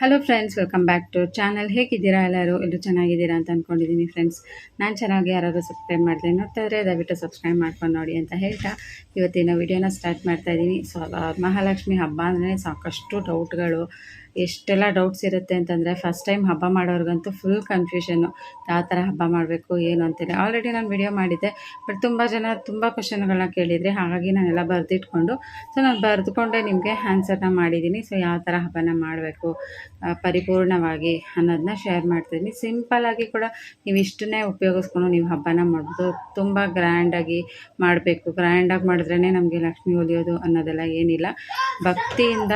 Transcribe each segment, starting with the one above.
Hello friends welcome back to channel ಹೇಗಿದ್ದೀರಾ ಎಲ್ಲರೂ? ಎಲ್ಲರೂ ಚೆನ್ನಾಗಿದ್ದೀರಾ ಅಂತ ಅಂದ್ಕೊಂಡಿದ್ದೀನಿ ಫ್ರೆಂಡ್ಸ್ ನಾನು ಚೆನ್ನಾಗಿ ಯಾರಾದರೂ ಸಬ್ಸ್ಕ್ರೈಬ್ ಮಾಡಿದೆ ನೋಡ್ತಾ ದಯವಿಟ್ಟು ಸಬ್ಸ್ಕ್ರೈಬ್ ಮಾಡ್ಕೊಂಡು ನೋಡಿ ಅಂತ ಹೇಳ್ತಾ ಇವತ್ತಿನ ವಿಡಿಯೋನ ಸ್ಟಾರ್ಟ್ ಮಾಡ್ತಾ ಇದ್ದೀನಿ ಸೊ, ಮಹಾಲಕ್ಷ್ಮಿ ಹಬ್ಬ ಅಂದರೆ ಸಾಕಷ್ಟು ಡೌಟ್ಗಳು ಎಷ್ಟೆಲ್ಲ ಡೌಟ್ಸ್ ಇರುತ್ತೆ ಅಂತಂದರೆ ಫಸ್ಟ್ ಟೈಮ್ ಹಬ್ಬ ಮಾಡೋರ್ಗಂತೂ ಫುಲ್ ಕನ್ಫ್ಯೂಷನ್ನು ಯಾವ ಥರ ಹಬ್ಬ ಮಾಡಬೇಕು, ಏನು ಅಂತೇಳಿ ಆಲ್ರೆಡಿ ನಾನು ವಿಡಿಯೋ ಮಾಡಿದ್ದೆ ಬಟ್ ತುಂಬ ಜನ ತುಂಬ ಕ್ವಶನ್ಗಳನ್ನ ಕೇಳಿದರೆ, ಹಾಗಾಗಿ ನಾನೆಲ್ಲ ಬರೆದಿಟ್ಕೊಂಡು ಸೊ ನಾನು ಬರೆದುಕೊಂಡೇ ನಿಮಗೆ ಆನ್ಸರ್ನ ಮಾಡಿದ್ದೀನಿ ಸೊ ಯಾವ ಥರ ಹಬ್ಬನ ಮಾಡಬೇಕು ಪರಿಪೂರ್ಣವಾಗಿ ಅನ್ನೋದನ್ನ ಶೇರ್ ಮಾಡ್ತಿದ್ದೀನಿ ಸಿಂಪಲ್ಲಾಗಿ ಕೂಡ ನೀವು ಇಷ್ಟನ್ನೇ ಉಪಯೋಗಿಸ್ಕೊಂಡು ನೀವು ಹಬ್ಬನ ಮಾಡ್ಬೋದು. ತುಂಬ ಗ್ರ್ಯಾಂಡಾಗಿ ಮಾಡಬೇಕು. ಗ್ರ್ಯಾಂಡಾಗಿ ಮಾಡಿದ್ರೇ ನಮಗೆ ಲಕ್ಷ್ಮಿ ಒಲಿಯೋದು ಅನ್ನೋದೆಲ್ಲ ಏನಿಲ್ಲ. ಭಕ್ತಿಯಿಂದ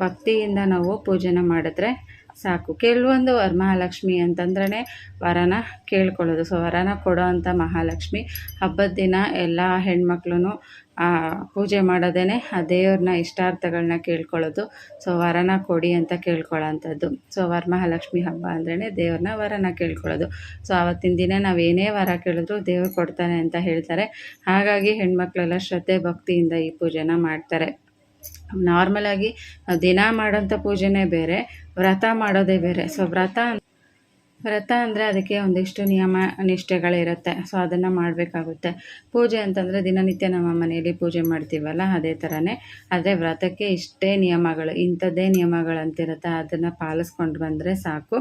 ಭಕ್ತಿಯಿಂದ ನಾವು ಪೂಜೆನ ಮಾಡಿದ್ರೆ ಸಾಕು. ಕೆಲವೊಂದು ವರಮಹಾಲಕ್ಷ್ಮಿ ಅಂತಂದ್ರೆ ವರನ ಕೇಳ್ಕೊಳ್ಳೋದು. ಸೊ ವರನ ಕೊಡೋ ಅಂಥ ಮಹಾಲಕ್ಷ್ಮಿ ಹಬ್ಬದ ದಿನ ಎಲ್ಲ ಹೆಣ್ಮಕ್ಳು ಪೂಜೆ ಮಾಡೋದೇ ಆ ದೇವ್ರನ್ನ ಇಷ್ಟಾರ್ಥಗಳನ್ನ ಕೇಳ್ಕೊಳ್ಳೋದು. ಸೊ ವರನ ಕೊಡಿ ಅಂತ ಕೇಳ್ಕೊಳ್ಳೋಂಥದ್ದು. ಸೊ ವರಮಹಾಲಕ್ಷ್ಮಿ ಹಬ್ಬ ಅಂದ್ರೇ ದೇವ್ರನ್ನ ವರನ ಕೇಳ್ಕೊಳ್ಳೋದು. ಸೊ ಆವತ್ತಿನ ದಿನ ನಾವು ಏನೇ ವರ ಕೇಳಿದ್ರು ದೇವ್ರು ಕೊಡ್ತಾನೆ ಅಂತ ಹೇಳ್ತಾರೆ. ಹಾಗಾಗಿ ಹೆಣ್ಮಕ್ಳೆಲ್ಲ ಶ್ರದ್ಧೆ, ಭಕ್ತಿಯಿಂದ ಈ ಪೂಜೆನ ಮಾಡ್ತಾರೆ. ನಾರ್ಮಲಾಗಿ ದಿನ ಮಾಡೋಂಥ ಪೂಜೆನೇ ಬೇರೆ, ವ್ರತ ಮಾಡೋದೇ ಬೇರೆ. ಸೊ ವ್ರತ ವ್ರತ ಅಂದರೆ ಅದಕ್ಕೆ ಒಂದಿಷ್ಟು ನಿಯಮ, ನಿಷ್ಠೆಗಳಿರುತ್ತೆ. ಸೊ ಅದನ್ನು ಮಾಡಬೇಕಾಗುತ್ತೆ. ಪೂಜೆ ಅಂತಂದರೆ ದಿನನಿತ್ಯ ನಮ್ಮ ಮನೆಯಲ್ಲಿ ಪೂಜೆ ಮಾಡ್ತೀವಲ್ಲ, ಅದೇ ಥರನೇ ಆದರೆ ವ್ರತಕ್ಕೆ ಇಷ್ಟೇ ನಿಯಮಗಳು, ಇಂಥದ್ದೇ ನಿಯಮಗಳಂತಿರುತ್ತೆ. ಅದನ್ನು ಪಾಲಿಸ್ಕೊಂಡು ಬಂದರೆ ಸಾಕು.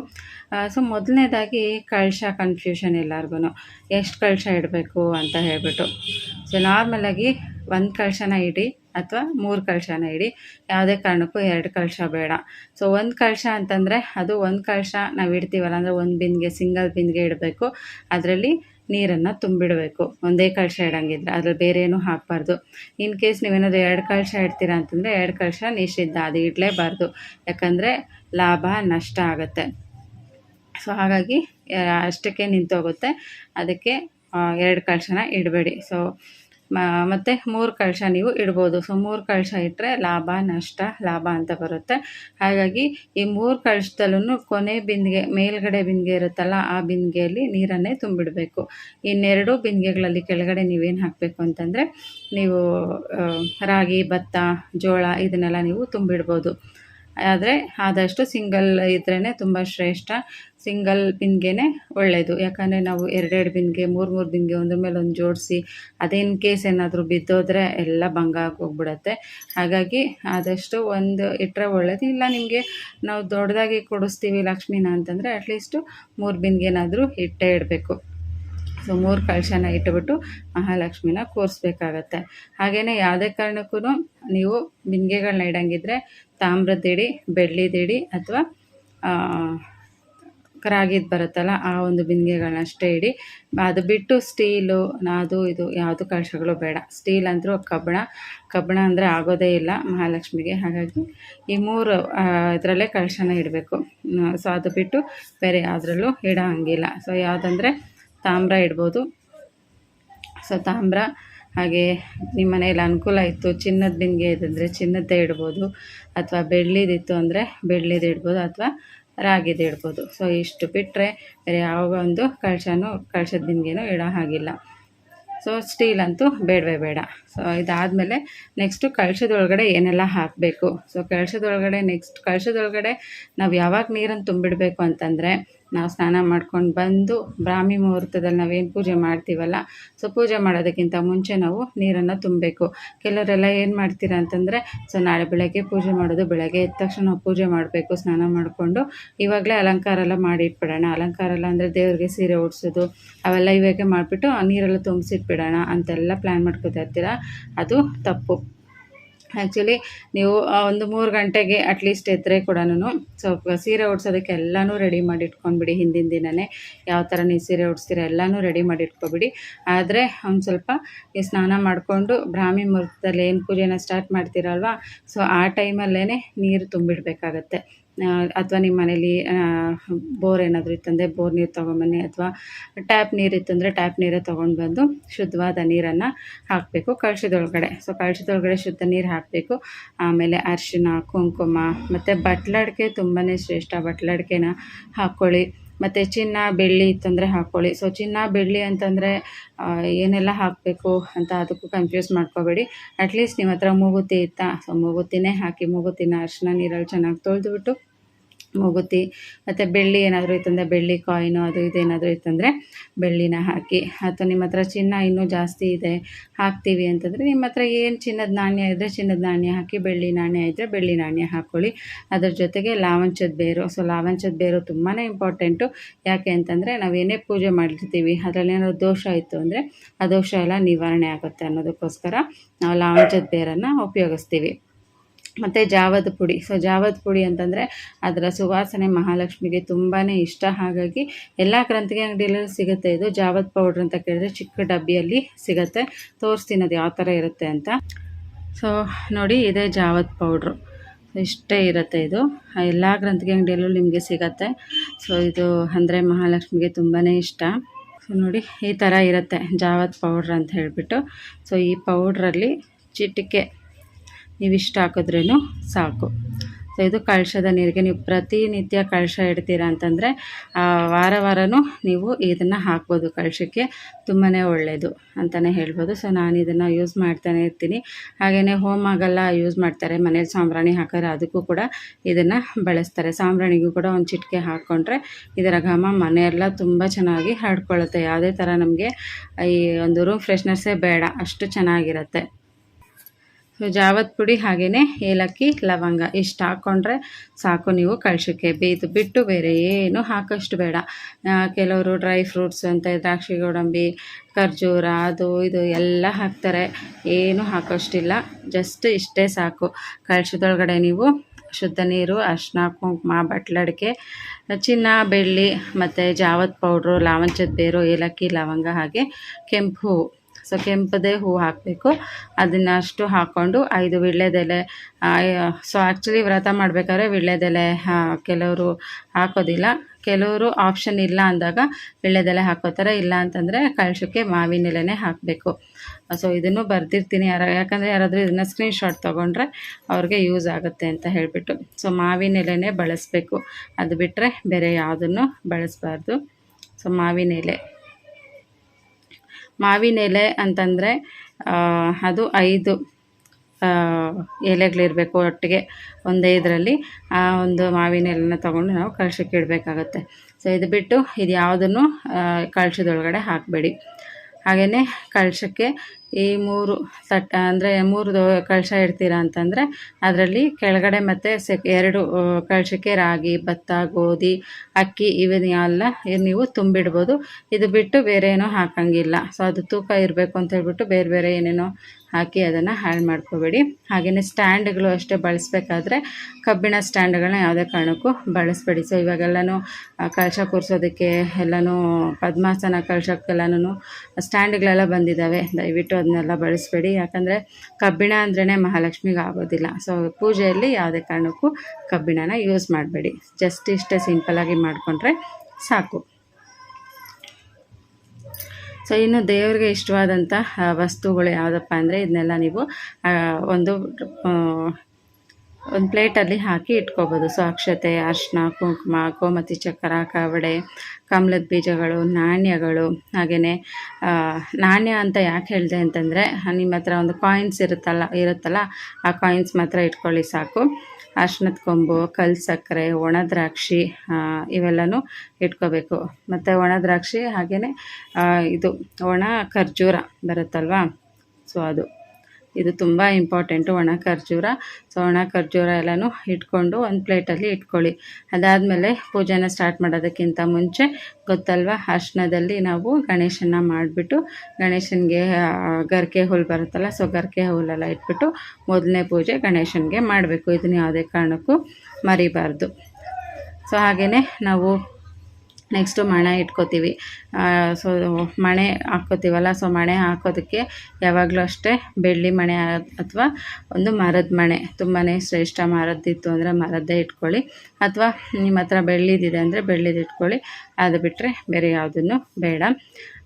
ಸೊ ಮೊದಲನೇದಾಗಿ ಕಳಶ ಕನ್ಫ್ಯೂಷನ್ ಎಲ್ಲರಿಗೂ ಎಷ್ಟು ಕಳಶ ಇಡಬೇಕು ಅಂತ ಹೇಳಿಬಿಟ್ಟು. ಸೊ ನಾರ್ಮಲಾಗಿ ಒಂದು ಕಳಶನ ಇಡಿ ಅಥವಾ ಮೂರು ಕಳಶನ ಇಡಿ. ಯಾವುದೇ ಕಾರಣಕ್ಕೂ ಎರಡು ಕಳಶ ಬೇಡ. ಸೊ ಒಂದು ಕಳಶ ಅಂತಂದರೆ ಅದು ಒಂದು ಕಳಶ ನಾವು ಇಡ್ತೀವಲ್ಲ, ಅಂದರೆ ಒಂದು ಬಿನ್ಗೆ ಸಿಂಗಲ್ ಬಿನ್ಗೆ ಇಡಬೇಕು. ಅದರಲ್ಲಿ ನೀರನ್ನು ತುಂಬಿಡಬೇಕು. ಒಂದೇ ಕಳಶ ಇಡಂಗಿದ್ರೆ ಅದ್ರಲ್ಲಿ ಬೇರೆ ಏನೂ ಹಾಕಬಾರ್ದು. ಇನ್ ಕೇಸ್ ನೀವೇನಾದರೂ ಎರಡು ಕಳಶ ಇಡ್ತೀರಾ ಅಂತಂದರೆ ಎರಡು ಕಳಶ ನಿಷಿದ್ಧ, ಅದು ಇಡಲೇಬಾರ್ದು. ಯಾಕಂದರೆ ಲಾಭ, ನಷ್ಟ ಆಗುತ್ತೆ. ಸೊ ಹಾಗಾಗಿ, ಅಷ್ಟಕ್ಕೆ ನಿಂತೋಗುತ್ತೆ. ಅದಕ್ಕೆ ಎರಡು ಕಳಶನ ಇಡಬೇಡಿ. ಸೊ ಮತ್ತು ಮೂರು ಕಳಶ ನೀವು ಇಡ್ಬೋದು. ಸೊ ಮೂರು ಕಳಶ ಇಟ್ಟರೆ ಲಾಭ, ನಷ್ಟ, ಲಾಭ ಅಂತ ಬರುತ್ತೆ. ಹಾಗಾಗಿ ಈ ಮೂರು ಕಳಶದಲ್ಲೂ ಕೊನೆ ಬಿಂದಿಗೆ, ಮೇಲ್ಗಡೆ ಬಿಂದಿಗೆ ಇರುತ್ತಲ್ಲ, ಆ ಬಿಂದಿಗೆಯಲ್ಲಿ ನೀರನ್ನೇ ತುಂಬಿಡಬೇಕು. ಇನ್ನೆರಡು ಬಿಂದಿಗೆಗಳಲ್ಲಿ ಕೆಳಗಡೆ ನೀವೇನು ಹಾಕಬೇಕು ಅಂತಂದರೆ, ನೀವು ರಾಗಿ, ಭತ್ತ, ಜೋಳ ಇದನ್ನೆಲ್ಲ ನೀವು ತುಂಬಿಡ್ಬೋದು. ಆದರೆ ಆದಷ್ಟು ಸಿಂಗಲ್ ಇದ್ರೇ ತುಂಬ ಶ್ರೇಷ್ಠ. ಸಿಂಗಲ್ ಬಿನ್ಗೆನೇ ಒಳ್ಳೆಯದು ಯಾಕಂದರೆ ನಾವು ಎರಡೆರಡು ಬಿಂದಿಗೆ ಮೂರು ಮೂರು ಬಿನ್ಗೆ ಒಂದ್ರ ಮೇಲೆ ಒಂದು ಜೋಡಿಸಿ ಅದೇನು ಕೇಸ್ ಏನಾದರೂ ಬಿದ್ದೋದ್ರೆ ಎಲ್ಲ ಭಂಗ ಆಗೋಗ್ಬಿಡತ್ತೆ. ಹಾಗಾಗಿ ಆದಷ್ಟು ಒಂದು ಇಟ್ಟರೆ ಒಳ್ಳೇದು. ಇಲ್ಲ, ನಿಮಗೆ ನಾವು ದೊಡ್ಡದಾಗಿ ಕೊಡಿಸ್ತೀವಿ ಲಕ್ಷ್ಮೀನ ಅಂತಂದರೆ ಅಟ್ಲೀಸ್ಟು ಮೂರು ಬಿನ್ಗೆನಾದರೂ ಇಟ್ಟೇ ಇಡಬೇಕು. ಸೊ ಮೂರು ಕಳಶನ ಇಟ್ಬಿಟ್ಟು ಮಹಾಲಕ್ಷ್ಮಿನ ಕೂರಿಸ್ಬೇಕಾಗತ್ತೆ. ಹಾಗೆಯೇ ಯಾವುದೇ ಕಾರಣಕ್ಕೂ ನೀವು ಬಿಂದಿಗೆಗಳನ್ನ ಇಡಂಗಿದ್ರೆ ತಾಮ್ರದಿಡಿ ಬೆಳ್ಳಿದಿಡಿ ಅಥವಾ ರಾಗಿದ್ದು ಬರುತ್ತಲ್ಲ ಆ ಒಂದು ಬಿಂದಿಗೆಗಳನ್ನಷ್ಟೇ ಇಡಿ. ಅದು ಬಿಟ್ಟು ಸ್ಟೀಲು, ಅದು ಇದು ಯಾವುದು ಕಳಶಗಳು ಬೇಡ. ಸ್ಟೀಲ್ ಅಂದರೂ ಕಬ್ಬಣ. ಕಬ್ಬಣ ಅಂದರೆ ಆಗೋದೇ ಇಲ್ಲ ಮಹಾಲಕ್ಷ್ಮಿಗೆ. ಹಾಗಾಗಿ ಈ ಮೂರು ಇದರಲ್ಲೇ ಕಳಶನ ಇಡಬೇಕು. ಸೊ ಅದು ಬಿಟ್ಟು ಬೇರೆ ಯಾವುದ್ರಲ್ಲೂ ಇಡೋ ಹಂಗಿಲ್ಲ. ಸೊ ಯಾವುದಂದರೆ ತಾಮ್ರ ಇಡ್ಬೋದು. ಸೊ ತಾಮ್ರ ಹಾಗೆ ನಿಮ್ಮ ಮನೇಲಿ ಅನುಕೂಲ ಇತ್ತು, ಚಿನ್ನದ ಬಿಂದಿಗೆ ಇದ್ದಿದ್ರೆ ಚಿನ್ನದ್ದೇ ಇಡ್ಬೋದು ಅಥವಾ ಬೆಳ್ಳಿದಿತ್ತು ಅಂದರೆ ಬೆಳ್ಳಿದು ಇಡ್ಬೋದು ಅಥವಾ ರಾಗಿದು ಇಡ್ಬೋದು. ಸೊ ಇಷ್ಟು ಬಿಟ್ಟರೆ ಬೇರೆ ಯಾವ ಒಂದು ಕಳಶನೂ, ಕಳಶದ ಬಿಂದಿಗೆನೂ ಇಡೋ ಹಾಗಿಲ್ಲ. ಸೊ ಸ್ಟೀಲ್ ಅಂತೂ ಬೇಡವೇ ಬೇಡ. ಸೊ ಇದಾದಮೇಲೆ ನೆಕ್ಸ್ಟು ಕಳಶದೊಳಗಡೆ ಏನೆಲ್ಲ ಹಾಕಬೇಕು? ಸೊ ಕಳಶದೊಳಗಡೆ ನೆಕ್ಸ್ಟ್ ಕಳಶದೊಳಗಡೆ ನಾವು ಯಾವಾಗ ನೀರನ್ನು ತುಂಬಿಡಬೇಕು ಅಂತಂದರೆ, ನಾವು ಸ್ನಾನ ಮಾಡ್ಕೊಂಡು ಬಂದು ಬ್ರಾಹ್ಮಿ ಮುಹೂರ್ತದಲ್ಲಿ ನಾವೇನು ಪೂಜೆ ಮಾಡ್ತೀವಲ್ಲ ಸೊ ಪೂಜೆ ಮಾಡೋದಕ್ಕಿಂತ ಮುಂಚೆ ನಾವು ನೀರನ್ನು ತುಂಬಬೇಕು. ಕೆಲವರೆಲ್ಲ ಏನು ಮಾಡ್ತೀರ ಅಂತಂದರೆ ಸೊ ನಾಳೆ ಬೆಳಗ್ಗೆ ಪೂಜೆ ಮಾಡೋದು, ಬೆಳಗ್ಗೆ ಎದ್ದ ತಕ್ಷಣ ನಾವು ಪೂಜೆ ಮಾಡಬೇಕು, ಸ್ನಾನ ಮಾಡಿಕೊಂಡು. ಇವಾಗಲೇ ಅಲಂಕಾರ ಎಲ್ಲ ಮಾಡಿ ಇಟ್ಬಿಡೋಣ. ಅಲಂಕಾರ ಎಲ್ಲ ಅಂದರೆ ದೇವ್ರಿಗೆ ಸೀರೆ ಉಡ್ಸೋದು, ಅವೆಲ್ಲ ಇವಾಗೆ ಮಾಡಿಬಿಟ್ಟು ನೀರೆಲ್ಲ ತುಂಬಿಸಿಟ್ಬಿಡೋಣ ಅಂತೆಲ್ಲ ಪ್ಲ್ಯಾನ್ ಮಾಡ್ಕೊತಾ ಇರ್ತೀರ? ಅದು ತಪ್ಪು. ಆ್ಯಕ್ಚುಲಿ ನೀವು ಒಂದು ಮೂರು ಗಂಟೆಗೆ ಅಟ್ಲೀಸ್ಟ್ ಎದ್ದರೆ ಕೂಡ ಸ್ವಲ್ಪ ಸೀರೆ ಉಡ್ಸೋದಕ್ಕೆ ಎಲ್ಲನೂ ರೆಡಿ ಮಾಡಿ ಇಟ್ಕೊಂಡ್ಬಿಡಿ ಹಿಂದಿನ ದಿನವೇ ಯಾವ ಥರ ನೀವು ಸೀರೆ ಉಡ್ಸ್ತೀರ ಎಲ್ಲನೂ ರೆಡಿ ಮಾಡಿ ಇಟ್ಕೊಬಿಡಿ ಆದರೆ, ಒಂದು ಸ್ವಲ್ಪ ಈ ಸ್ನಾನ ಮಾಡಿಕೊಂಡು ಬ್ರಾಹ್ಮಿ ಮುಹೂರ್ತದಲ್ಲಿ ಏನು ಪೂಜೆನ ಸ್ಟಾರ್ಟ್ ಮಾಡ್ತೀರಲ್ವ, ಸೊ, ಆ ಟೈಮಲ್ಲೇ ನೀರು ತುಂಬಿಡಬೇಕಾಗತ್ತೆ. ಅಥವಾ ನಿಮ್ಮ ಮನೇಲಿ ಬೋರ್ ಏನಾದರೂ ಇತ್ತಂದರೆ ಬೋರ್ ನೀರು ತೊಗೊಂಬನ್ನಿ ಅಥವಾ ಟ್ಯಾಪ್ ನೀರು ಇತ್ತಂದರೆ ಟ್ಯಾಪ್ ನೀರೇ ತೊಗೊಂಡು ಬಂದು ಶುದ್ಧವಾದ ನೀರನ್ನು ಹಾಕಬೇಕು ಕಳಶದೊಳಗಡೆ ಸೊ ಕಳಶದೊಳಗಡೆ ಶುದ್ಧ ನೀರು ಹಾಕಬೇಕು. ಆಮೇಲೆ ಅರಿಶಿನ ಕುಂಕುಮ ಮತ್ತು ಬಟ್ಲಡಿಕೆ ತುಂಬಾ ಶ್ರೇಷ್ಠ. ಬಟ್ಲಡಿಕೆನ ಹಾಕ್ಕೊಳ್ಳಿ ಮತ್ತು ಚಿನ್ನ, ಬೆಳ್ಳಿ ಇತ್ತಂದರೆ ಹಾಕ್ಕೊಳ್ಳಿ. ಸೊ ಚಿನ್ನ, ಬೆಳ್ಳಿ ಅಂತಂದರೆ ಏನೆಲ್ಲ ಹಾಕಬೇಕು ಅಂತ ಅದಕ್ಕೂ ಕನ್ಫ್ಯೂಸ್ ಮಾಡ್ಕೋಬೇಡಿ. ಅಟ್ಲೀಸ್ಟ್ ನಿಮ್ಮ ಹತ್ರ ಮೂಗುತಿ ಇತ್ತಾ? ಸೊ ಮೂಗುತಿನೇ ಹಾಕಿ, ಮೂಗುತಿನ ಅರಿಶಿನ, ನೀರಲ್ಲಿ ಚೆನ್ನಾಗಿ ತೊಳೆದುಬಿಟ್ಟು ಮೂಗುತಿ ಮತ್ತು ಬೆಳ್ಳಿ ಏನಾದರೂ ಇತ್ತಂದರೆ ಬೆಳ್ಳಿ ಕಾಯಿನು ಅದು ಇದೇನಾದರೂ ಇತ್ತಂದರೆ ಬೆಳ್ಳಿನ ಹಾಕಿ. ಅಥವಾ ನಿಮ್ಮ ಹತ್ರ ಚಿನ್ನ ಇನ್ನೂ ಜಾಸ್ತಿ ಇದೆ, ಹಾಕ್ತೀವಿ ಅಂತಂದರೆ ನಿಮ್ಮ ಹತ್ರ ಏನು ಚಿನ್ನದ ನಾಣ್ಯ ಇದ್ದರೆ ಚಿನ್ನದ ನಾಣ್ಯ ಹಾಕಿ, ಬೆಳ್ಳಿ ನಾಣ್ಯ ಇದ್ದರೆ ಬೆಳ್ಳಿ ನಾಣ್ಯ ಹಾಕ್ಕೊಳ್ಳಿ ಅದ್ರ ಜೊತೆಗೆ ಲಾವಂಚದ ಬೇರು. ಸೊ ಲಾವಂಚದ ಬೇರು ತುಂಬಾ ಇಂಪಾರ್ಟೆಂಟು ಯಾಕೆ ಅಂತಂದರೆ ನಾವೇನೇ ಪೂಜೆ ಮಾಡಿರ್ತೀವಿ ಅದರಲ್ಲಿ ಏನಾದ್ರು ದೋಷ ಇತ್ತು ಅಂದರೆ ಆ ದೋಷ ಎಲ್ಲ ನಿವಾರಣೆ ಆಗುತ್ತೆ ಅನ್ನೋದಕ್ಕೋಸ್ಕರ ನಾವು ಲಾವಂಚದ ಬೇರನ್ನು ಉಪಯೋಗಿಸ್ತೀವಿ. ಮತ್ತು ಜಾವದ ಪುಡಿ. ಸೊ ಜಾವದ ಪುಡಿ ಅಂತಂದರೆ ಅದರ ಸುವಾಸನೆ ಮಹಾಲಕ್ಷ್ಮಿಗೆ ತುಂಬಾ ಇಷ್ಟ. ಹಾಗಾಗಿ ಎಲ್ಲ ಕ್ರಂತಿಗೆ ಅಂಗಡಿಯಲ್ಲೂ ಸಿಗುತ್ತೆ ಇದು. ಜಾವದ ಪೌಡ್ರ್ ಅಂತ ಕೇಳಿದ್ರೆ ಚಿಕ್ಕ ಡಬ್ಬಿಯಲ್ಲಿ ಸಿಗುತ್ತೆ. ತೋರಿಸ್ತೀನಿ ಅದು ಯಾವ ಥರ ಇರುತ್ತೆ ಅಂತ. ಸೊ ನೋಡಿ ಇದೇ ಜಾವದ ಪೌಡ್ರು. ಇಷ್ಟೇ ಇರುತ್ತೆ ಇದು. ಎಲ್ಲ ಗ್ರಂಥಿಗೆ ಅಂಗಡಿಯಲ್ಲೂ ನಿಮಗೆ ಸಿಗತ್ತೆ. ಸೊ ಇದು ಅಂದರೆ ಮಹಾಲಕ್ಷ್ಮಿಗೆ ತುಂಬಾ ಇಷ್ಟ. ಸೊ ನೋಡಿ ಈ ಥರ ಇರುತ್ತೆ ಜಾವತ್ ಪೌಡ್ರ್ ಅಂತ ಹೇಳಿಬಿಟ್ಟು. ಸೊ ಈ ಪೌಡ್ರಲ್ಲಿ ಚಿಟಿಕೆ ನೀವು ಇಷ್ಟು ಹಾಕಿದ್ರೂ ಸಾಕು. ಸೊ ಇದು ಕಳಶದ ನೀರಿಗೆ ನೀವು ಪ್ರತಿನಿತ್ಯ ಕಳಶ ಇಡ್ತೀರ ಅಂತಂದರೆ ವಾರ ವಾರವೂ ನೀವು ಇದನ್ನು ಹಾಕ್ಬೋದು. ಕಳಶಕ್ಕೆ ತುಂಬಾ ಒಳ್ಳೆಯದು ಅಂತಲೇ ಹೇಳ್ಬೋದು. ಸೊ ನಾನು ಇದನ್ನು ಯೂಸ್ ಮಾಡ್ತಾನೆ ಇರ್ತೀನಿ. ಹಾಗೆಯೇ ಆಗಲ್ಲ ಯೂಸ್ ಮಾಡ್ತಾರೆ. ಮನೇಲಿ ಸಾಂಬ್ರಾಣಿ ಹಾಕಿದ್ರೆ ಅದಕ್ಕೂ ಕೂಡ ಇದನ್ನು ಬಳಸ್ತಾರೆ. ಸಾಂಬ್ರಾಣಿಗೂ ಕೂಡ ಒಂದು ಚಿಟಿಕೆ ಹಾಕ್ಕೊಂಡ್ರೆ ಇದರ ಘಮ ಮನೆಯೆಲ್ಲ ತುಂಬ ಚೆನ್ನಾಗಿ ಹರಡ್ಕೊಳ್ಳುತ್ತೆ ಯಾವುದೇ ಥರ ನಮಗೆ ಈ ಒಂದು ರೂಮ್ ಫ್ರೆಶ್ನರ್ಸೇ ಬೇಡ. ಅಷ್ಟು ಚೆನ್ನಾಗಿರುತ್ತೆ. ಜಾವತ್ ಪುಡಿ ಹಾಗೆಯೇ ಏಲಕ್ಕಿ, ಲವಂಗ ಇಷ್ಟು ಹಾಕ್ಕೊಂಡ್ರೆ ಸಾಕು, ನೀವು ಕಳಿಸೋಕ್ಕೆ. ಬೇಯ್ದು ಬಿಟ್ಟು ಬೇರೆ ಏನು ಹಾಕೋಷ್ಟು ಬೇಡ. ಕೆಲವರು ಡ್ರೈ ಫ್ರೂಟ್ಸ್ ಅಂತ ದ್ರಾಕ್ಷಿ ಗೋಡಂಬಿ, ಖರ್ಜೂರ, ಅದು ಇದು ಎಲ್ಲ ಹಾಕ್ತಾರೆ. ಏನು ಹಾಕೋಷ್ಟಿಲ್ಲ. ಜಸ್ಟ್ ಇಷ್ಟೇ ಸಾಕು. ಕಳಿಸಿದೊಳಗಡೆ ನೀವು ಶುದ್ಧ ನೀರು ಅರ್ಶಿನ ಕುಂಕುಮ ಬಟ್ಲಡಿಕೆ ಚಿನ್ನ, ಬೆಳ್ಳಿ ಮತ್ತು ಜಾವತ್ ಪೌಡ್ರು, ಲಾವಂಚದ ಬೇರು, ಏಲಕ್ಕಿ, ಲವಂಗ ಹಾಗೆ ಕೆಂಪು ಸೊ ಕೆಂಪದೇ ಹೂವು ಹಾಕಬೇಕು. ಅದನ್ನು ಅಷ್ಟು ಹಾಕ್ಕೊಂಡು ಐದು ವಿಳ್ಳೆದೆಲೆ ಸೊ ಆ್ಯಕ್ಚುಲಿ ವ್ರತ ಮಾಡಬೇಕಾದ್ರೆ ವಿಳ್ಳೆದೆಲೆ ಕೆಲವರು ಹಾಕೋದಿಲ್ಲ. ಕೆಲವರು ಆಪ್ಷನ್ ಇಲ್ಲ ಅಂದಾಗ ವಿಳ್ಳೆದೆಲೆ ಹಾಕೋತಾರೆ ಇಲ್ಲ ಅಂತಂದರೆ ಕಳಶಕ್ಕೆ ಮಾವಿನ ಎಲೆನೇ ಹಾಕಬೇಕು. ಸೊ ಇದನ್ನು ಬರ್ದಿರ್ತೀನಿ ಯಾರ, ಯಾಕಂದರೆ ಯಾರಾದರೂ ಇದನ್ನು ಸ್ಕ್ರೀನ್ಶಾಟ್ ತೊಗೊಂಡ್ರೆ ಅವ್ರಿಗೆ ಯೂಸ್ ಆಗುತ್ತೆ ಅಂತ ಹೇಳಿಬಿಟ್ಟು. ಸೊ ಮಾವಿನ ಎಲೆನೇ ಬಳಸಬೇಕು. ಅದು ಬಿಟ್ಟರೆ ಬೇರೆ ಯಾವುದನ್ನು ಬಳಸಬಾರ್ದು. ಸೊ ಮಾವಿನ ಎಲೆ. ಮಾವಿನ ಎಲೆ ಅಂತಂದರೆ ಅದು ಐದು ಎಲೆಗಳಿರಬೇಕು ಒಟ್ಟಿಗೆ. ಒಂದೇ ಇದರಲ್ಲಿ ಆ ಒಂದು ಮಾವಿನ ಎಲೆನ ತೊಗೊಂಡು ನಾವು ಕಳಶಕ್ಕೆ ಇಡಬೇಕಾಗತ್ತೆ. ಸೊ ಇದು ಬಿಟ್ಟು ಇದು ಯಾವುದನ್ನು ಕಳಶದೊಳಗಡೆ ಹಾಕಬೇಡಿ. ಹಾಗೆಯೇ ಕಳಶಕ್ಕೆ ಈ ಮೂರು ತಟ್ಟ ಅಂದರೆ ಮೂರು ಕಳಶ ಇಡ್ತೀರಾ ಅಂತಂದರೆ ಅದರಲ್ಲಿ ಕೆಳಗಡೆ ಮತ್ತು ಸೆ ಎರಡು ಕಳಶಕ್ಕೆ ರಾಗಿ, ಭತ್ತ, ಗೋಧಿ, ಅಕ್ಕಿ ಇವನ್ನೆಲ್ಲ ನೀವು ತುಂಬಿಡ್ಬೋದು. ಇದು ಬಿಟ್ಟು ಬೇರೆ ಏನೋ ಹಾಕೋಂಗಿಲ್ಲ. ಸೊ ಅದು ತೂಕ ಇರಬೇಕು ಅಂತ ಹೇಳ್ಬಿಟ್ಟು ಬೇರೆ ಬೇರೆ ಏನೇನೋ ಹಾಕಿ ಅದನ್ನು ಹಾಳು ಮಾಡ್ಕೋಬೇಡಿ. ಹಾಗೆಯೇ ಸ್ಟ್ಯಾಂಡ್ಗಳು ಅಷ್ಟೇ ಬಳಸಬೇಕಾದ್ರೆ ಕಬ್ಬಿಣ ಸ್ಟ್ಯಾಂಡ್ಗಳನ್ನ ಯಾವುದೇ ಕಾರಣಕ್ಕೂ ಬಳಸಬೇಡಿ. ಸೊ ಇವಾಗೆಲ್ಲನೂ ಕಳಶ ಕೂರಿಸೋದಕ್ಕೆ ಎಲ್ಲನೂ, ಪದ್ಮಾಸನ ಕಳಶಕ್ಕೆಲ್ಲನೂ ಸ್ಟ್ಯಾಂಡ್ಗಳೆಲ್ಲ ಬಂದಿದ್ದಾವೆ ದಯವಿಟ್ಟು ಅದನ್ನೆಲ್ಲ ಬಳಸಬೇಡಿ. ಯಾಕಂದರೆ ಕಬ್ಬಿಣ ಅಂದ್ರೇ ಮಹಾಲಕ್ಷ್ಮಿಗೆ ಆಗೋದಿಲ್ಲ. ಸೊ ಪೂಜೆಯಲ್ಲಿ ಯಾವುದೇ ಕಾರಣಕ್ಕೂ ಕಬ್ಬಿಣನ ಯೂಸ್ ಮಾಡಬೇಡಿ. ಜಸ್ಟ್ ಇಷ್ಟೇ ಸಿಂಪಲಾಗಿ ಮಾಡಿಕೊಂಡ್ರೆ ಸಾಕು. ಸೊ ಇನ್ನು ದೇವರಿಗೆ ಇಷ್ಟವಾದಂಥ ವಸ್ತುಗಳು ಯಾವುದಪ್ಪ ಅಂದರೆ ಇದನ್ನೆಲ್ಲ ನೀವು ಒಂದು ಒಂದು ಪ್ಲೇಟಲ್ಲಿ ಹಾಕಿ ಇಟ್ಕೋಬೋದು. ಸಾಕ್ಷತೆ ಅಕ್ಷತೆ ಕುಂಕುಮ, ಗೋಮತಿ ಚಕ್ರ, ಕಾವಡೆ, ಕಮಲದ ಬೀಜಗಳು, ನಾಣ್ಯಗಳು. ಹಾಗೆಯೇ ನಾಣ್ಯ ಅಂತ ಯಾಕೆ ಹೇಳಿದೆ ಅಂತಂದರೆ, ನಿಮ್ಮ ಹತ್ರ ಒಂದು ಕಾಯಿನ್ಸ್ ಇರುತ್ತಲ್ಲ ಇರುತ್ತಲ್ಲ, ಆ ಕಾಯಿನ್ಸ್ ಮಾತ್ರ ಇಟ್ಕೊಳ್ಳಿ ಸಾಕು. ಅರ್ಶಿನದ ಕೊಂಬು ಕಲ್ ಸಕ್ಕರೆ ಒಣ ದ್ರಾಕ್ಷಿ ಇವೆಲ್ಲನೂ ಇಟ್ಕೋಬೇಕು. ಮತ್ತು ಒಣ ದ್ರಾಕ್ಷಿ ಹಾಗೆಯೇ ಇದು ಒಣ ಖರ್ಜೂರ ಬರುತ್ತಲ್ವಾ? ಸೊ ಅದು. ಇದು ತುಂಬ ಇಂಪಾರ್ಟೆಂಟು ಒಣ ಖರ್ಜೂರ. ಸೊ ಒಣ ಖರ್ಜೂರ ಎಲ್ಲನೂ ಇಟ್ಕೊಂಡು ಒಂದು ಪ್ಲೇಟಲ್ಲಿ ಇಟ್ಕೊಳ್ಳಿ. ಅದಾದಮೇಲೆ ಪೂಜೆನ ಸ್ಟಾರ್ಟ್ ಮಾಡೋದಕ್ಕಿಂತ ಮುಂಚೆ ಗೊತ್ತಲ್ವ, ಅರ್ಶನದಲ್ಲಿ ನಾವು ಗಣೇಶನ ಮಾಡಿಬಿಟ್ಟು, ಗಣೇಶನಿಗೆ ಗರ್ಕೆ ಹುಲ್ಲು ಬರುತ್ತಲ್ಲ ಸೊ ಗರ್ಕೆ ಹುಲ್ಲೆಲ್ಲ ಇಟ್ಬಿಟ್ಟು ಮೊದಲನೇ ಪೂಜೆ ಗಣೇಶನಿಗೆ ಮಾಡಬೇಕು. ಇದನ್ನು ಯಾವುದೇ ಕಾರಣಕ್ಕೂ ಮರಿಬಾರ್ದು. ಸೊ ಹಾಗೆಯೇ ನಾವು ನೆಕ್ಸ್ಟು ಮಣೆ ಇಟ್ಕೋತೀವಿ. ಸೊ ಮಣೆ ಹಾಕ್ಕೋತೀವಲ್ಲ ಸೊ ಮಣೆ ಹಾಕೋದಕ್ಕೆ ಯಾವಾಗಲೂ ಅಷ್ಟೇ ಬೆಳ್ಳಿ ಮಣೆ ಅಥವಾ ಒಂದು ಮರದ ಮಣೆ. ತುಂಬಾ ಶ್ರೇಷ್ಠ ಮರದ್ದಿತ್ತು ಅಂದರೆ ಮರದ್ದೇ ಇಟ್ಕೊಳ್ಳಿ. ಅಥವಾ ನಿಮ್ಮ ಹತ್ರ ಬೆಳ್ಳಿದಿದೆ ಅಂದರೆ ಬೆಳ್ಳಿದು ಇಟ್ಕೊಳ್ಳಿ. ಅದು ಬಿಟ್ಟರೆ ಬೇರೆ ಯಾವುದನ್ನು ಬೇಡ.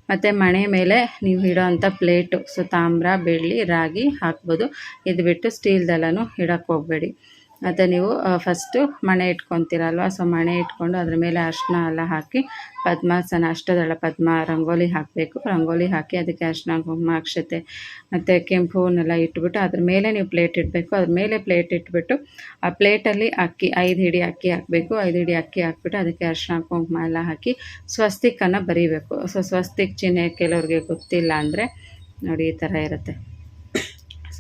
ಮತ್ತು ಮಣೆ ಮೇಲೆ ನೀವು ಇಡೋ ಅಂಥ ಪ್ಲೇಟು. ಸೊ ತಾಮ್ರ, ಬೆಳ್ಳಿ, ರಾಗಿ ಹಾಕ್ಬೋದು. ಇದು ಬಿಟ್ಟು ಸ್ಟೀಲ್ದೆಲ್ಲನೂ ಇಡೋಕ್ಕೆ ಹೋಗಬೇಡಿ. ಮತ್ತು ನೀವು ಫಸ್ಟು ಮಣೆ ಇಟ್ಕೊತೀರಲ್ವ? ಸೊ ಮಣೆ ಇಟ್ಕೊಂಡು ಅದ್ರ ಮೇಲೆ ಅರ್ಶಿನ ಎಲ್ಲ ಹಾಕಿ ಪದ್ಮಾಸನ ಅಷ್ಟದಳ ಪದ್ಮ ರಂಗೋಲಿ ಹಾಕಬೇಕು. ರಂಗೋಲಿ ಹಾಕಿ ಅದಕ್ಕೆ ಅರ್ಶಿನ ಕುಂಕುಮ, ಅಕ್ಷತೆ ಮತ್ತು ಕೆಂಪು ಹೂವನ್ನೆಲ್ಲ ಇಟ್ಬಿಟ್ಟು ಅದ್ರ ಮೇಲೆ ನೀವು ಪ್ಲೇಟ್ ಇಡಬೇಕು. ಅದ್ರ ಮೇಲೆ ಪ್ಲೇಟ್ ಇಟ್ಬಿಟ್ಟು, ಆ ಪ್ಲೇಟಲ್ಲಿ ಅಕ್ಕಿ, ಐದು ಹಿಡಿ ಅಕ್ಕಿ ಹಾಕಬೇಕು. ಐದು ಹಿಡಿ ಅಕ್ಕಿ ಹಾಕ್ಬಿಟ್ಟು ಅದಕ್ಕೆ ಅರ್ಶಿನ ಕುಂಕುಮ ಎಲ್ಲ ಹಾಕಿ ಸ್ವಸ್ತಿಕನ್ನು ಬರೀಬೇಕು. ಸೊ ಸ್ವಸ್ತಿಕ್ ಚಿಹ್ನೆ ಕೆಲವ್ರಿಗೆ ಗೊತ್ತಿಲ್ಲ ಅಂದರೆ ನೋಡಿ ಈ ಥರ ಇರುತ್ತೆ.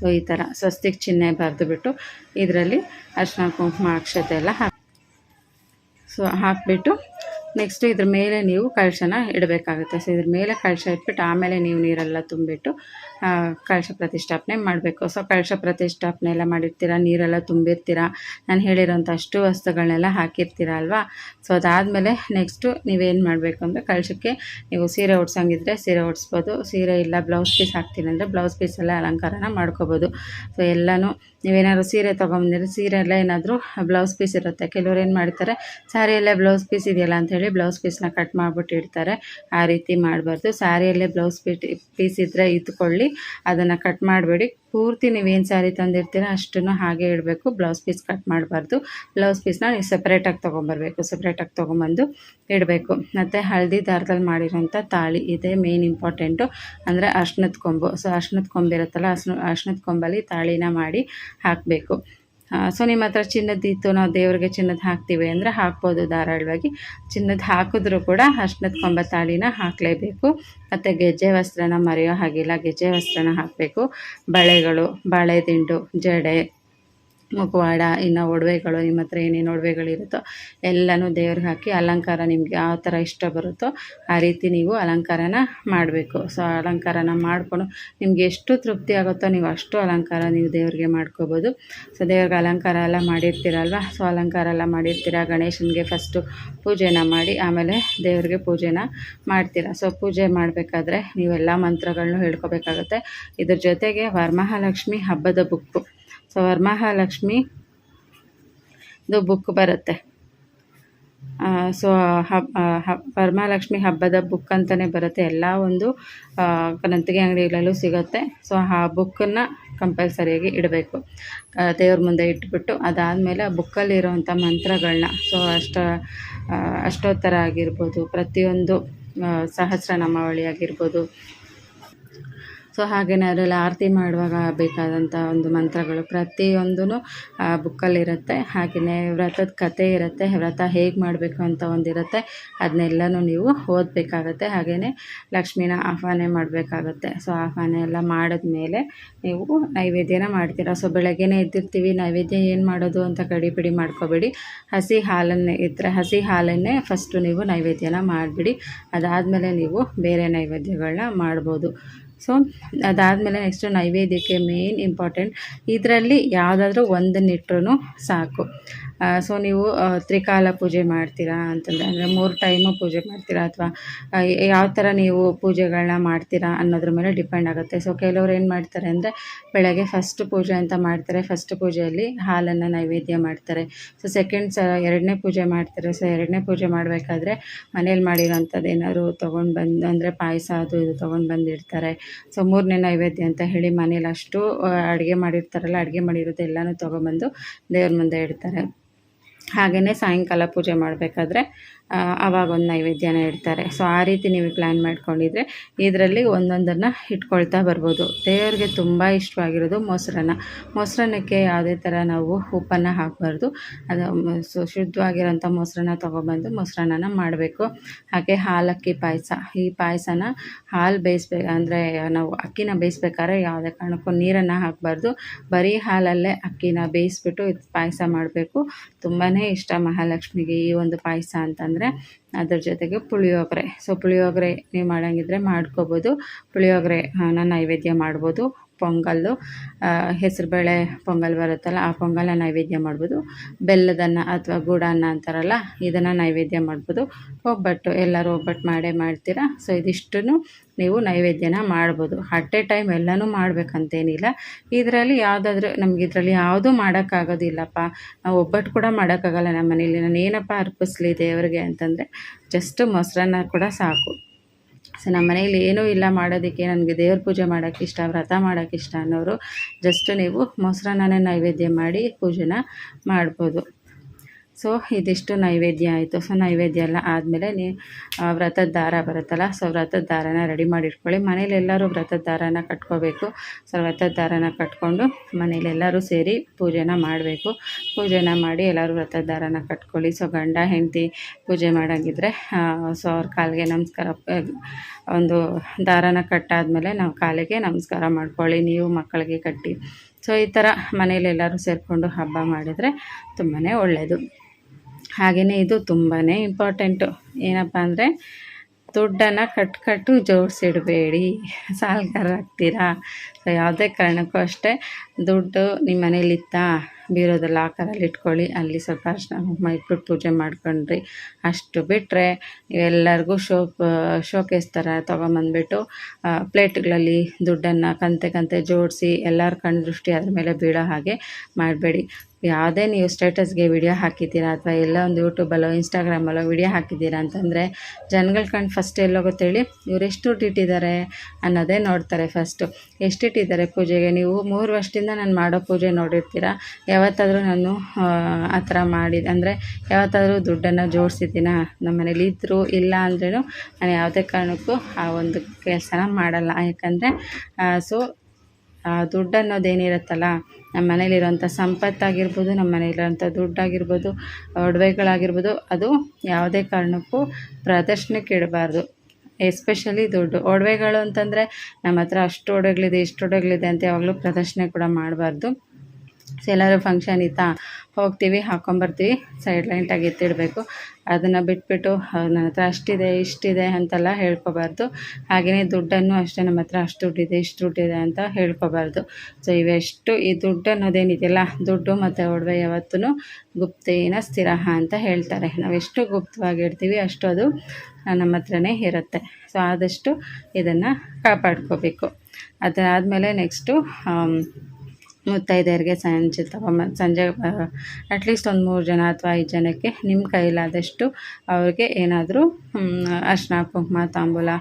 ಸೊ ಈ ಥರ ಸ್ವಸ್ತಿಗೆ ಚಿಹ್ನೆ ಬರೆದುಬಿಟ್ಟು ಇದರಲ್ಲಿ ಅರ್ಶಿನ ಕುಂಕುಮ ಅಕ್ಷತೆ ಎಲ್ಲ ಹಾಕಿ ಸೊ ಹಾಕಿಬಿಟ್ಟು ನೆಕ್ಸ್ಟು ಇದ್ರ ಮೇಲೆ ನೀವು ಕಳಶನ ಇಡಬೇಕಾಗುತ್ತೆ. ಸೊ ಇದ್ರ ಮೇಲೆ ಕಳಶ ಇಟ್ಬಿಟ್ಟು ಆಮೇಲೆ ನೀವು ನೀರೆಲ್ಲ ತುಂಬಿಟ್ಟು ಕಳಶ ಪ್ರತಿಷ್ಠಾಪನೆ ಮಾಡಬೇಕು. ಸೊ ಕಳಶ ಪ್ರತಿಷ್ಠಾಪನೆ ಎಲ್ಲ ಮಾಡಿರ್ತೀರ? ನೀರೆಲ್ಲ ತುಂಬಿರ್ತೀರ? ನಾನು ಹೇಳಿರೋಂಥ ಅಷ್ಟು ವಸ್ತುಗಳನ್ನೆಲ್ಲ ಹಾಕಿರ್ತೀರ ಅಲ್ವಾ? ಸೊ ಅದಾದಮೇಲೆ ನೆಕ್ಸ್ಟು ನೀವೇನು ಮಾಡಬೇಕು ಅಂದರೆ ಕಳಶಕ್ಕೆ ನೀವು ಸೀರೆ ಉಡ್ಸಂಗಿದ್ರೆ ಸೀರೆ ಉಡಿಸ್ಬೋದು. ಸೀರೆ ಇಲ್ಲ ಬ್ಲೌಸ್ ಪೀಸ್ ಹಾಕ್ತೀನಿ ಅಂದರೆ ಬ್ಲೌಸ್ ಪೀಸೆಲ್ಲ ಅಲಂಕಾರನ ಮಾಡ್ಕೋಬೋದು. ಸೊ ಎಲ್ಲನೂ ನೀವೇನಾದ್ರು ಸೀರೆ ತೊಗೊಂಬಂದಿದ್ರೆ ಸೀರೆ ಎಲ್ಲ ಏನಾದರೂ ಬ್ಲೌಸ್ ಪೀಸ್ ಇರುತ್ತೆ. ಕೆಲವ್ರು ಏನು ಮಾಡ್ತಾರೆ ಸ್ಯಾರಿಯಲ್ಲೇ ಬ್ಲೌಸ್ ಪೀಸ್ ಇದೆಯಲ್ಲ ಅಂಥೇಳಿ ಬ್ಲೌಸ್ ಪೀಸ್ನ ಕಟ್ ಮಾಡಿಬಿಟ್ಟು ಇಡ್ತಾರೆ. ಆ ರೀತಿ ಮಾಡಬಾರ್ದು. ಸ್ಯಾರಿಯಲ್ಲೇ ಬ್ಲೌಸ್ ಪೀಟ್, ಪೀಸ್ ಇದ್ದರೆ ಇದ್ಕೊಳ್ಳಿ. ಅದನ್ನು ಕಟ್ ಮಾಡಬೇಡಿ. ಪೂರ್ತಿ ನೀವೇನು ಸ್ಯಾರಿ ತಂದಿರ್ತೀರ ಅಷ್ಟನ್ನು ಹಾಗೆ ಇಡಬೇಕು. ಬ್ಲೌಸ್ ಪೀಸ್ ಕಟ್ ಮಾಡಬಾರ್ದು. ಬ್ಲೌಸ್ ಪೀಸ್ನ ನೀವು ಸಪ್ರೇಟಾಗಿ ತೊಗೊಂಬರ್ಬೇಕು. ಸಪ್ರೇಟಾಗಿ ತೊಗೊಂಬಂದು ಇಡಬೇಕು. ಮತ್ತು ಹಳದಿ ದಾರದಲ್ಲಿ ಮಾಡಿರೋಂಥ ತಾಳಿ ಇದೆ ಮೇನ್ ಇಂಪಾರ್ಟೆಂಟು ಅಂದರೆ ಅರ್ಶಿನದ ಕೊಂಬು. ಸೊ ಅರ್ಶಿನದ ಕೊಂಬಿರುತ್ತಲ್ಲ ಅರ್ಶನ ಅರ್ಶಿನದ ಕೊಂಬಲ್ಲಿ ತಾಳಿನ ಮಾಡಿ ಹಾಕಬೇಕು. ಸೊ ನಿಮ್ಮ ಹತ್ರ ಚಿನ್ನದಿತ್ತು ನಾವು ದೇವ್ರಿಗೆ ಚಿನ್ನದ ಹಾಕ್ತೀವಿ ಅಂದರೆ ಹಾಕ್ಬೋದು ಧಾರಾಳವಾಗಿ. ಚಿನ್ನದ ಹಾಕಿದ್ರೂ ಕೂಡ ಅರ್ಶನದ ಕೊಂಬ ತಾಳಿನ ಹಾಕಲೇಬೇಕು. ಮತ್ತು ಗೆಜ್ಜೆ ವಸ್ತ್ರನ ಮರೆಯೋ ಹಾಗಿಲ್ಲ, ಗೆಜ್ಜೆ ವಸ್ತ್ರನ ಹಾಕಬೇಕು. ಬಳೆಗಳು ಬಾಳೆ ದಿಂಡು ಜಡೆ ಮುಖವಾಡ, ಇನ್ನು ಒಡವೆಗಳು, ನಿಮ್ಮ ಹತ್ರ ಏನೇನು ಒಡವೆಗಳಿರುತ್ತೋ ಎಲ್ಲನೂ ದೇವ್ರಿಗೆ ಹಾಕಿ ಅಲಂಕಾರ ನಿಮ್ಗೆ ಯಾವ ಥರ ಇಷ್ಟ ಬರುತ್ತೋ ಆ ರೀತಿ ನೀವು ಅಲಂಕಾರನ ಮಾಡಬೇಕು. ಸೊ, ಅಲಂಕಾರನ ಮಾಡಿಕೊಂಡು ನಿಮ್ಗೆ ಎಷ್ಟು ತೃಪ್ತಿ ಆಗುತ್ತೋ ನೀವು ಅಷ್ಟು ಅಲಂಕಾರ ನೀವು ದೇವ್ರಿಗೆ ಮಾಡ್ಕೋಬೋದು. ಸೊ, ದೇವ್ರಿಗೆ ಅಲಂಕಾರ ಎಲ್ಲ ಮಾಡಿರ್ತೀರಲ್ವ? ಸೊ, ಅಲಂಕಾರ ಎಲ್ಲ ಮಾಡಿರ್ತೀರ? ಗಣೇಶನಿಗೆ ಫಸ್ಟು ಪೂಜೆನ ಮಾಡಿ, ಆಮೇಲೆ ದೇವ್ರಿಗೆ ಪೂಜೆನ ಮಾಡ್ತೀರಾ? ಸೊ, ಪೂಜೆ ಮಾಡಬೇಕಾದ್ರೆ ನೀವೆಲ್ಲ ಮಂತ್ರಗಳನ್ನೂ ಹೇಳ್ಕೋಬೇಕಾಗುತ್ತೆ. ಇದ್ರ ಜೊತೆಗೆ ವರಮಹಾಲಕ್ಷ್ಮಿ ಹಬ್ಬದ ಬುಕ್ಕು. ಸೊ ವರಮಹಾಲಕ್ಷ್ಮಿ ಇದು ಬುಕ್ ಬರುತ್ತೆ. ಸೊ ಹಬ್ ಹಬ್, ವರಮಹಾಲಕ್ಷ್ಮಿ ಹಬ್ಬದ ಬುಕ್ ಅಂತಲೇ ಬರುತ್ತೆ. ಎಲ್ಲ ಒಂದು ಕನಂತಿಗೆ ನಂತಿಗೆ ಅಂಗಡಿಗಳಲ್ಲೂ ಸಿಗುತ್ತೆ. ಸೊ ಆ ಬುಕ್ಕನ್ನು ಕಂಪಲ್ಸರಿಯಾಗಿ ಇಡಬೇಕು. ದೇವ್ರ ಮುಂದೆ ಇಟ್ಬಿಟ್ಟು, ಅದಾದಮೇಲೆ ಆ ಬುಕ್ಕಲ್ಲಿರೋವಂಥ ಮಂತ್ರಗಳನ್ನ ಸೊ ಅಷ್ಟ ಅಷ್ಟೋತ್ತರ ಆಗಿರ್ಬೋದು, ಪ್ರತಿಯೊಂದು ಸಹಸ್ರನಾಮಾವಳಿ ಆಗಿರ್ಬೋದು ಸೊ ಹಾಗೆಯೇ ಅದರಲ್ಲಿ ಆರತಿ ಮಾಡುವಾಗ ಬೇಕಾದಂಥ ಒಂದು ಮಂತ್ರಗಳು ಪ್ರತಿಯೊಂದೂ ಆ, ಬುಕ್ಕಲ್ಲಿರುತ್ತೆ. ಹಾಗೆಯೇ ವ್ರತದ ಕಥೆ ಇರುತ್ತೆ. ವ್ರತ ಹೇಗೆ ಮಾಡಬೇಕು ಅಂತ ಒಂದಿರುತ್ತೆ. ಅದನ್ನೆಲ್ಲನೂ ನೀವು ಓದಬೇಕಾಗತ್ತೆ. ಹಾಗೆಯೇ ಲಕ್ಷ್ಮೀನ ಆಹ್ವಾನ ಮಾಡಬೇಕಾಗತ್ತೆ. ಸೊ ಆಹ್ವಾನ ಎಲ್ಲ ಮಾಡಿದ್ಮೇಲೆ ನೀವು ನೈವೇದ್ಯನ ಮಾಡ್ತೀರಾ. ಸೊ ಬೆಳಗ್ಗೆನೇ ಎದ್ದಿರ್ತೀವಿ. ನೈವೇದ್ಯ ಏನು ಮಾಡೋದು ಅಂತ ಗಡಿಬಿಡಿ ಮಾಡ್ಕೋಬೇಡಿ. ಹಸಿ ಹಾಲನ್ನೇ ಇದ್ದರೆ ಹಸಿ ಹಾಲನ್ನೇ ಫಸ್ಟು ನೀವು ನೈವೇದ್ಯನ ಮಾಡಿಬಿಡಿ. ಅದಾದಮೇಲೆ ನೀವು ಬೇರೆ ನೈವೇದ್ಯಗಳನ್ನ ಮಾಡ್ಬೋದು. ಸೊ ಅದಾದಮೇಲೆ ನೆಕ್ಸ್ಟು ನೈವೇದ್ಯಕ್ಕೆ ಮೇನ್ ಇಂಪಾರ್ಟೆಂಟ್ ಇದರಲ್ಲಿ ಯಾವುದಾದ್ರೂ ಒಂದನ್ನಿಟ್ರೂ ಸಾಕು. ಸೊ ನೀವು ತ್ರಿಕಾಲ ಪೂಜೆ ಮಾಡ್ತೀರಾ ಅಂತಂದರೆ, ಅಂದರೆ ಮೂರು ಟೈಮು ಪೂಜೆ ಮಾಡ್ತೀರಾ ಅಥವಾ ಯಾವ ಥರ ನೀವು ಪೂಜೆಗಳನ್ನ ಮಾಡ್ತೀರಾ ಅನ್ನೋದ್ರ ಮೇಲೆ ಡಿಪೆಂಡ್ ಆಗುತ್ತೆ. ಸೊ ಕೆಲವರು ಏನು ಮಾಡ್ತಾರೆ ಅಂದರೆ, ಬೆಳಗ್ಗೆ ಫಸ್ಟ್ ಪೂಜೆ ಅಂತ ಮಾಡ್ತಾರೆ. ಫಸ್ಟ್ ಪೂಜೆಯಲ್ಲಿ ಹಾಲನ್ನು ನೈವೇದ್ಯ ಮಾಡ್ತಾರೆ. ಸೊ ಸೆಕೆಂಡ್ ಸ, ಎರಡನೇ ಪೂಜೆ ಮಾಡ್ತಾರೆ. ಸೊ ಎರಡನೇ ಪೂಜೆ ಮಾಡಬೇಕಾದ್ರೆ ಮನೇಲಿ ಮಾಡಿರೋಂಥದ್ದು ಏನಾದ್ರು ತೊಗೊಂಡು ಬಂದು, ಅಂದರೆ ಪಾಯಸ ಅದು ಇದು ತೊಗೊಂಡು ಬಂದಿರ್ತಾರೆ. ಸೊ ಮೂರನೇ ನೈವೇದ್ಯ ಅಂತ ಹೇಳಿ ಮನೇಲಿ ಅಷ್ಟು ಅಡುಗೆ ಮಾಡಿರ್ತಾರಲ್ಲ, ಅಡುಗೆ ಮಾಡಿರೋದು ಎಲ್ಲನೂ ತೊಗೊಂಬಂದು ದೇವ್ರ ಮುಂದೆ ಇಡ್ತಾರೆ. ಹಾಗೆಯೇ ಸಾಯಂಕಾಲ ಪೂಜೆ ಮಾಡಬೇಕಾದ್ರೆ ಆವಾಗ ಒಂದು ನೈವೇದ್ಯನ ಇಡ್ತಾರೆ. ಸೊ ಆ ರೀತಿ ನೀವು ಪ್ಲ್ಯಾನ್ ಮಾಡ್ಕೊಂಡಿದ್ರೆ ಇದರಲ್ಲಿ ಒಂದೊಂದನ್ನು ಇಟ್ಕೊಳ್ತಾ ಬರ್ಬೋದು. ದೇವರಿಗೆ ತುಂಬ ಇಷ್ಟವಾಗಿರೋದು ಮೊಸರನ್ನ. ಮೊಸರನ್ನಕ್ಕೆ ಯಾವುದೇ ಥರ ನಾವು ಉಪ್ಪನ್ನು ಹಾಕಬಾರ್ದು. ಅದು ಸೊ, ಶುದ್ಧವಾಗಿರೋಂಥ ಮೊಸರನ್ನ ತೊಗೊಬಂದು ಮೊಸರನ್ನ ಮಾಡಬೇಕು. ಹಾಗೆ ಹಾಲಕ್ಕಿ ಪಾಯಸ. ಈ ಪಾಯಸನ ಹಾಲು ಬೇಯಿಸ್ಬೇಕು, ಅಂದರೆ ನಾವು ಅಕ್ಕಿನ ಬೇಯಿಸ್ಬೇಕಾದ್ರೆ ಯಾವುದೇ ಕಾರಣಕ್ಕೂ ನೀರನ್ನು ಹಾಕಬಾರ್ದು. ಬರೀ ಹಾಲಲ್ಲೇ ಅಕ್ಕಿನ ಬೇಯಿಸ್ಬಿಟ್ಟು ಇದು ಪಾಯಸ ಮಾಡಬೇಕು. ತುಂಬಾ ಇಷ್ಟ ಮಹಾಲಕ್ಷ್ಮಿಗೆ ಈ ಒಂದು ಪಾಯಸ ಅಂತಂದರೆ. ಅದ್ರ ಜೊತೆಗೆ ಪುಳಿಯೋಗರೆ. ಸೊ ಪುಳಿಯೋಗರೆ ನೀವು ಮಾಡೋಂಗಿದ್ರೆ ಮಾಡ್ಕೋಬೋದು. ಪುಳಿಯೋಗರೆ ನೈವೇದ್ಯ ಮಾಡ್ಬೋದು. ಪೊಂಗಲ್ಲು ಹೆಸರುಬೇಳೆ ಪೊಂಗಲ್ ಬರುತ್ತಲ್ಲ, ಆ ಪೊಂಗಲ್ನ ನೈವೇದ್ಯ ಮಾಡ್ಬೋದು. ಬೆಲ್ಲದನ್ನ ಅಥವಾ ಗೂಡನ್ನ ಅಂತಾರಲ್ಲ, ಇದನ್ನು ನೈವೇದ್ಯ ಮಾಡ್ಬೋದು. ಒಬ್ಬಟ್ಟು, ಎಲ್ಲರೂ ಒಬ್ಬಟ್ಟು ಮಾಡೇ ಮಾಡ್ತೀರಾ? ಸೊ, ಇದಿಷ್ಟನ್ನು ನೀವು ನೈವೇದ್ಯನ ಮಾಡ್ಬೋದು. ಅಟ್ ಎ ಟೈಮ್ ಎಲ್ಲನೂ ಮಾಡಬೇಕಂತೇನಿಲ್ಲ. ಇದರಲ್ಲಿ ಯಾವುದಾದ್ರೂ, ನಮ್ಗೆ ಇದರಲ್ಲಿ ಯಾವುದೂ ಮಾಡೋಕ್ಕಾಗೋದಿಲ್ಲಪ್ಪ. ನಾವು ಒಬ್ಬಟ್ಟು ಕೂಡ ಮಾಡೋಕ್ಕಾಗಲ್ಲ ನಮ್ಮ ಮನೇಲಿ ನಾನು ಏನಪ್ಪ ಅರ್ಪಿಸ್ಲಿ ದೇವರಿಗೆ ಅಂತಂದರೆ ಜಸ್ಟ್ ಮೊಸರನ್ನ ಕೂಡ ಸಾಕು. ಸೊ ನಮ್ಮ ಮನೇಲಿ ಏನೂ ಇಲ್ಲ ಮಾಡೋದಕ್ಕೆ, ನನಗೆ ದೇವ್ರ ಪೂಜೆ ಮಾಡೋಕ್ಕೆ ಇಷ್ಟ, ವ್ರತ ಮಾಡೋಕ್ಕೆ ಇಷ್ಟ ಅನ್ನೋರು ಜಸ್ಟ್ ನೀವು ಮೊಸರನ್ನೇ ನೈವೇದ್ಯ ಮಾಡಿ ಪೂಜೆನ ಮಾಡ್ಬೋದು. ಸೊ, ಇದಿಷ್ಟು ನೈವೇದ್ಯ ಆಯಿತು. ಸೊ, ನೈವೇದ್ಯ ಎಲ್ಲ ಆದಮೇಲೆ ನೀ ವ್ರತದ ದಾರ ಬರುತ್ತಲ್ಲ, ಸೊ ವ್ರತದ ದಾರನ ರೆಡಿ ಮಾಡಿ ಇಟ್ಕೊಳ್ಳಿ ಮನೇಲಿ ಎಲ್ಲರೂ ವ್ರತದ ದಾರನ ಕಟ್ಕೋಬೇಕು. ಸೊ ವ್ರತದ ದಾರನ ಕಟ್ಕೊಂಡು ಮನೇಲೆಲ್ಲರೂ ಸೇರಿ ಪೂಜೆನ ಮಾಡಬೇಕು. ಪೂಜೆನ ಮಾಡಿ ಎಲ್ಲರೂ ವ್ರತದ ದಾರನ ಕಟ್ಕೊಳ್ಳಿ. ಸೊ, ಗಂಡ, ಹೆಂಡತಿ ಪೂಜೆ ಮಾಡೋಂಗಿದ್ರೆ ಸೊ, ಅವ್ರ ಕಾಲಿಗೆ ನಮಸ್ಕಾರ ಒಂದು ದಾರನ ಕಟ್ಟಾದಮೇಲೆ ನಾವು ಕಾಲಿಗೆ ನಮಸ್ಕಾರ ಮಾಡ್ಕೊಳ್ಳಿ. ನೀವು ಮಕ್ಕಳಿಗೆ ಕಟ್ಟಿ. ಸೊ, ಈ ಥರ ಮನೇಲೆಲ್ಲರೂ ಸೇರಿಕೊಂಡು ಹಬ್ಬ ಮಾಡಿದರೆ ತುಂಬಾ ಒಳ್ಳೆಯದು ಹಾಗೆಯೇ ಇದು ತುಂಬಾ ಇಂಪಾರ್ಟೆಂಟು ಏನಪ್ಪ ಅಂದರೆ ದುಡ್ಡನ್ನು ಕಟ್ ಕಟ್ಟು ಜೋಡಿಸಿಡಬೇಡಿ. ಸಾಲಗಾರಾಗ್ತೀರಾ ಸೊ ಯಾವುದೇ ಕಾರಣಕ್ಕೂ ಅಷ್ಟೇ ದುಡ್ಡು ನಿಮ್ಮ ಮನೇಲಿತ್ತಾ ಬೀರೋದ ಲಾಕರಲ್ಲಿ ಇಟ್ಕೊಳ್ಳಿ. ಅಲ್ಲಿ ಸ್ವಲ್ಪ ಅರ್ಶನ ಕುಂಕುಮ ಇಟ್ಬಿಟ್ಟು ಪೂಜೆ ಮಾಡ್ಕೊಂಡ್ರಿ. ಅಷ್ಟು ಬಿಟ್ಟರೆ ನೀವೆಲ್ಲರಿಗೂ ಶೋ ಶೋಕೇಸ್ ಥರ ತೊಗೊಂಬಂದ್ಬಿಟ್ಟು ಪ್ಲೇಟ್ಗಳಲ್ಲಿ ದುಡ್ಡನ್ನು ಕಂತೆ ಕಂತೆ ಜೋಡಿಸಿ ಎಲ್ಲರ ಕಣ್ಣು ದೃಷ್ಟಿ ಅದ್ರ ಮೇಲೆ ಬೀಳೋ ಹಾಗೆ ಮಾಡಬೇಡಿ. ಯಾವುದೇ ನೀವು ಸ್ಟೇಟಸ್ಗೆ ವಿಡಿಯೋ ಹಾಕಿದ್ದೀರಾ ಅಥವಾ ಎಲ್ಲ ಒಂದು ಯೂಟ್ಯೂಬಲ್ಲೋ ಇನ್ಸ್ಟಾಗ್ರಾಮಲ್ಲೋ ವಿಡಿಯೋ ಹಾಕಿದ್ದೀರಾ ಅಂತಂದರೆ ಜನಗಳ ಕಂಡು ಫಸ್ಟ್ ಎಲ್ಲೋಗುತ್ತೇಳಿ ಇವ್ರು ಎಷ್ಟು ಇಟ್ಟಿದ್ದಾರೆ ಅನ್ನೋದೇ ನೋಡ್ತಾರೆ ಫಸ್ಟು. ಎಷ್ಟಿಟ್ಟಿದ್ದಾರೆ ಪೂಜೆಗೆ? ನೀವು ಮೂರು ವರ್ಷದಿಂದ ನಾನು ಮಾಡೋ ಪೂಜೆ ನೋಡಿರ್ತೀರಾ? ಯಾವತ್ತಾದರೂ ನಾನು ಆ, ಥರ ಮಾಡಿದ ಅಂದರೆ ಯಾವತ್ತಾದರೂ ದುಡ್ಡನ್ನು ಜೋಡಿಸಿದ್ದೀನ? ನಮ್ಮ ಮನೇಲಿ ಇದ್ದರು ಇಲ್ಲ ಅಂದ್ರೂ ನಾನು ಯಾವುದೇ ಕಾರಣಕ್ಕೂ ಆ ಒಂದು ಕೆಲಸನ ಮಾಡಲ್ಲ. ಯಾಕಂದರೆ ಸೊ ದುಡ್ಡು ಅನ್ನೋದೇನಿರುತ್ತಲ್ಲ ನಮ್ಮ ಮನೇಲಿರೋಂಥ ಸಂಪತ್ತಾಗಿರ್ಬೋದು ನಮ್ಮ ಮನೇಲಿರೋಂಥ ದುಡ್ಡಾಗಿರ್ಬೋದು, ಒಡವೆಗಳಾಗಿರ್ಬೋದು, ಅದು ಯಾವುದೇ ಕಾರಣಕ್ಕೂ ಪ್ರದರ್ಶನಕ್ಕೆ ಇಡಬಾರ್ದು. ಎಸ್ಪೆಷಲಿ ದುಡ್ಡು. ಒಡವೆಗಳು ಅಂತಂದರೆ ನಮ್ಮ ಹತ್ರ ಅಷ್ಟು ಒಡವೆಗಳಿದೆ, ಇಷ್ಟು ಒಡವೆಗಳಿದೆ ಅಂತ ಯಾವಾಗಲೂ ಪ್ರದರ್ಶನ ಕೂಡ ಮಾಡಬಾರ್ದು. ಸೊ ಎಲ್ಲರೂ ಫಂಕ್ಷನ್ ಇತ್ತಾ? ಹೋಗ್ತೀವಿ ಹಾಕ್ಕೊಂಬರ್ತೀವಿ ಸೈಡ್ ಲೈಂಟಾಗಿ ಎತ್ತಿಡಬೇಕು. ಅದನ್ನು ಬಿಟ್ಬಿಟ್ಟು "ಹೌದು, ನನ್ನ ಹತ್ರ ಅಷ್ಟಿದೆ ಇಷ್ಟಿದೆ ಅಂತೆಲ್ಲ ಹೇಳ್ಕೊಬಾರ್ದು. ಹಾಗೆಯೇ ದುಡ್ಡನ್ನು ಅಷ್ಟೇ ನಮ್ಮ ಹತ್ರ ಅಷ್ಟು ದುಡ್ಡಿದೆ ಇಷ್ಟು ದುಡ್ಡಿದೆ ಅಂತ ಹೇಳ್ಕೊಬಾರ್ದು. ಸೊ ಇವೆಷ್ಟು ಈ ದುಡ್ಡು ಅನ್ನೋದೇನಿದೆಯಲ್ಲ ದುಡ್ಡು ಮತ್ತು ಒಡವೆ ಯಾವತ್ತೂ ಗುಪ್ತೇನ ಸ್ಥಿರ ಅಂತ ಹೇಳ್ತಾರೆ. ನಾವೆಷ್ಟು ಗುಪ್ತವಾಗಿ ಇಡ್ತೀವಿ ಅಷ್ಟು ಅದು ನಮ್ಮ ಹತ್ರನೇ ಇರುತ್ತೆ. ಸೊ ಆದಷ್ಟು ಇದನ್ನು ಕಾಪಾಡ್ಕೋಬೇಕು. ಅದಾದಮೇಲೆ ನೆಕ್ಸ್ಟು ಮುತ್ತೈದೆಯರಿಗೆ ಸಂಜೆ ತಗೊಂಬ ಸಂಜೆ ಅಟ್ಲೀಸ್ಟ್ ಒಂದು ಮೂರು ಜನ ಅಥವಾ ಐದು ಜನಕ್ಕೆ ನಿಮ್ಮ ಕೈಲಾದಷ್ಟು ಅವ್ರಿಗೆ ಏನಾದರೂ ಅರ್ಶಿನ ಕುಂಕುಮ, ತಾಂಬೂಲ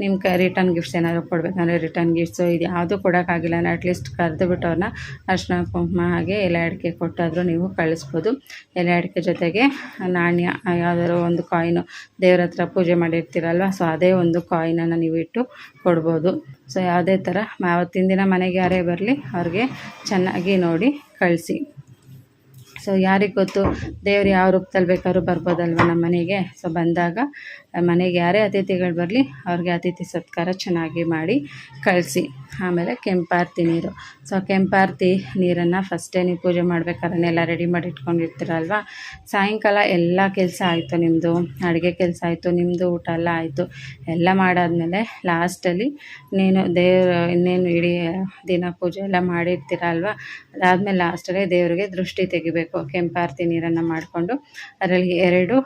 ನಿಮ್ಮ ರಿಟರ್ನ್ ಗಿಫ್ಟ್ಸ್ ಏನಾದರೂ ಕೊಡಬೇಕಂದ್ರೆ ರಿಟರ್ನ್ ಗಿಫ್ಟ್ಸು ಇದು ಯಾವುದೂ ಕೊಡೋಕ್ಕಾಗಿಲ್ಲ. ಅಂದರೆ ಅಟ್ಲೀಸ್ಟ್ ಕರೆದು ಬಿಟ್ಟು ಅವ್ರನ್ನ ಅರ್ಶಿನ ಕುಂಕುಮ ಹಾಗೆ ಎಲೆ ಅಡಿಕೆ ಕೊಟ್ಟಾದರೂ ನೀವು ಕಳಿಸ್ಬೋದು. ಎಲೆ ಅಡಿಕೆ ಜೊತೆಗೆ ನಾಣ್ಯ, ಯಾವುದಾದ್ರು ಒಂದು ಕಾಯಿನು ದೇವ್ರ ಹತ್ರ ಪೂಜೆ ಮಾಡಿರ್ತೀರಲ್ವ ಸೊ ಅದೇ ಒಂದು ಕಾಯಿನನ್ನು ನೀವು ಇಟ್ಟು ಕೊಡ್ಬೋದು. ಸೊ ಯಾವುದೇ ಥರ ಅವತ್ತಿನ ದಿನ ಮನೆಗೆ ಯಾರೇ ಬರಲಿ, ಅವ್ರಿಗೆ ಚೆನ್ನಾಗಿ ನೋಡಿ ಕಳಿಸಿ. ಸೊ ಯಾರಿಗೆ ಗೊತ್ತು? ದೇವ್ರು ಯಾವ ರೂಪದಲ್ಲಿ ಬೇಕಾದ್ರೂ ಬರ್ಬೋದಲ್ವ ನಮ್ಮ ಮನೆಗೆ? ಸೊ ಬಂದಾಗ ಮನೆಗೆ ಯಾರೇ ಅತಿಥಿಗಳು ಬರಲಿ, ಅವ್ರಿಗೆ ಅತಿಥಿ ಸತ್ಕಾರ ಚೆನ್ನಾಗಿ ಮಾಡಿ ಕಳಿಸಿ. ಆಮೇಲೆ ಕೆಂಪಾರ್ತಿ ನೀರು. ಸೊ ಕೆಂಪಾರ್ತಿ ನೀರನ್ನು ಫಸ್ಟೇ ನೀವು ಪೂಜೆ ಮಾಡ್ಬೇಕಾದ್ರೆ ಎಲ್ಲ ರೆಡಿ ಮಾಡಿ ಇಟ್ಕೊಂಡಿರ್ತೀರಲ್ವ? ಸಾಯಂಕಾಲ ಎಲ್ಲ ಕೆಲಸ ಆಯಿತು ನಿಮ್ಮದು ಅಡುಗೆ ಕೆಲಸ ಆಯಿತು ನಿಮ್ಮದು ಊಟ ಎಲ್ಲ ಆಯಿತು. ಎಲ್ಲ ಮಾಡಾದ್ಮೇಲೆ ಲಾಸ್ಟಲ್ಲಿ ನೀನು ದೇವ್ರ, ಇನ್ನೇನು ಇಡೀ ದಿನ ಪೂಜೆ ಎಲ್ಲ ಮಾಡಿರ್ತೀರಲ್ವ? ಅದಾದಮೇಲೆ ಲಾಸ್ಟಲ್ಲಿ ದೇವರಿಗೆ ದೃಷ್ಟಿ ತೆಗಿಬೇಕು. ಕೆಂಪಾರ್ತಿ ನೀರನ್ನು ಮಾಡಿಕೊಂಡು ಅದರಲ್ಲಿ ಎರಡು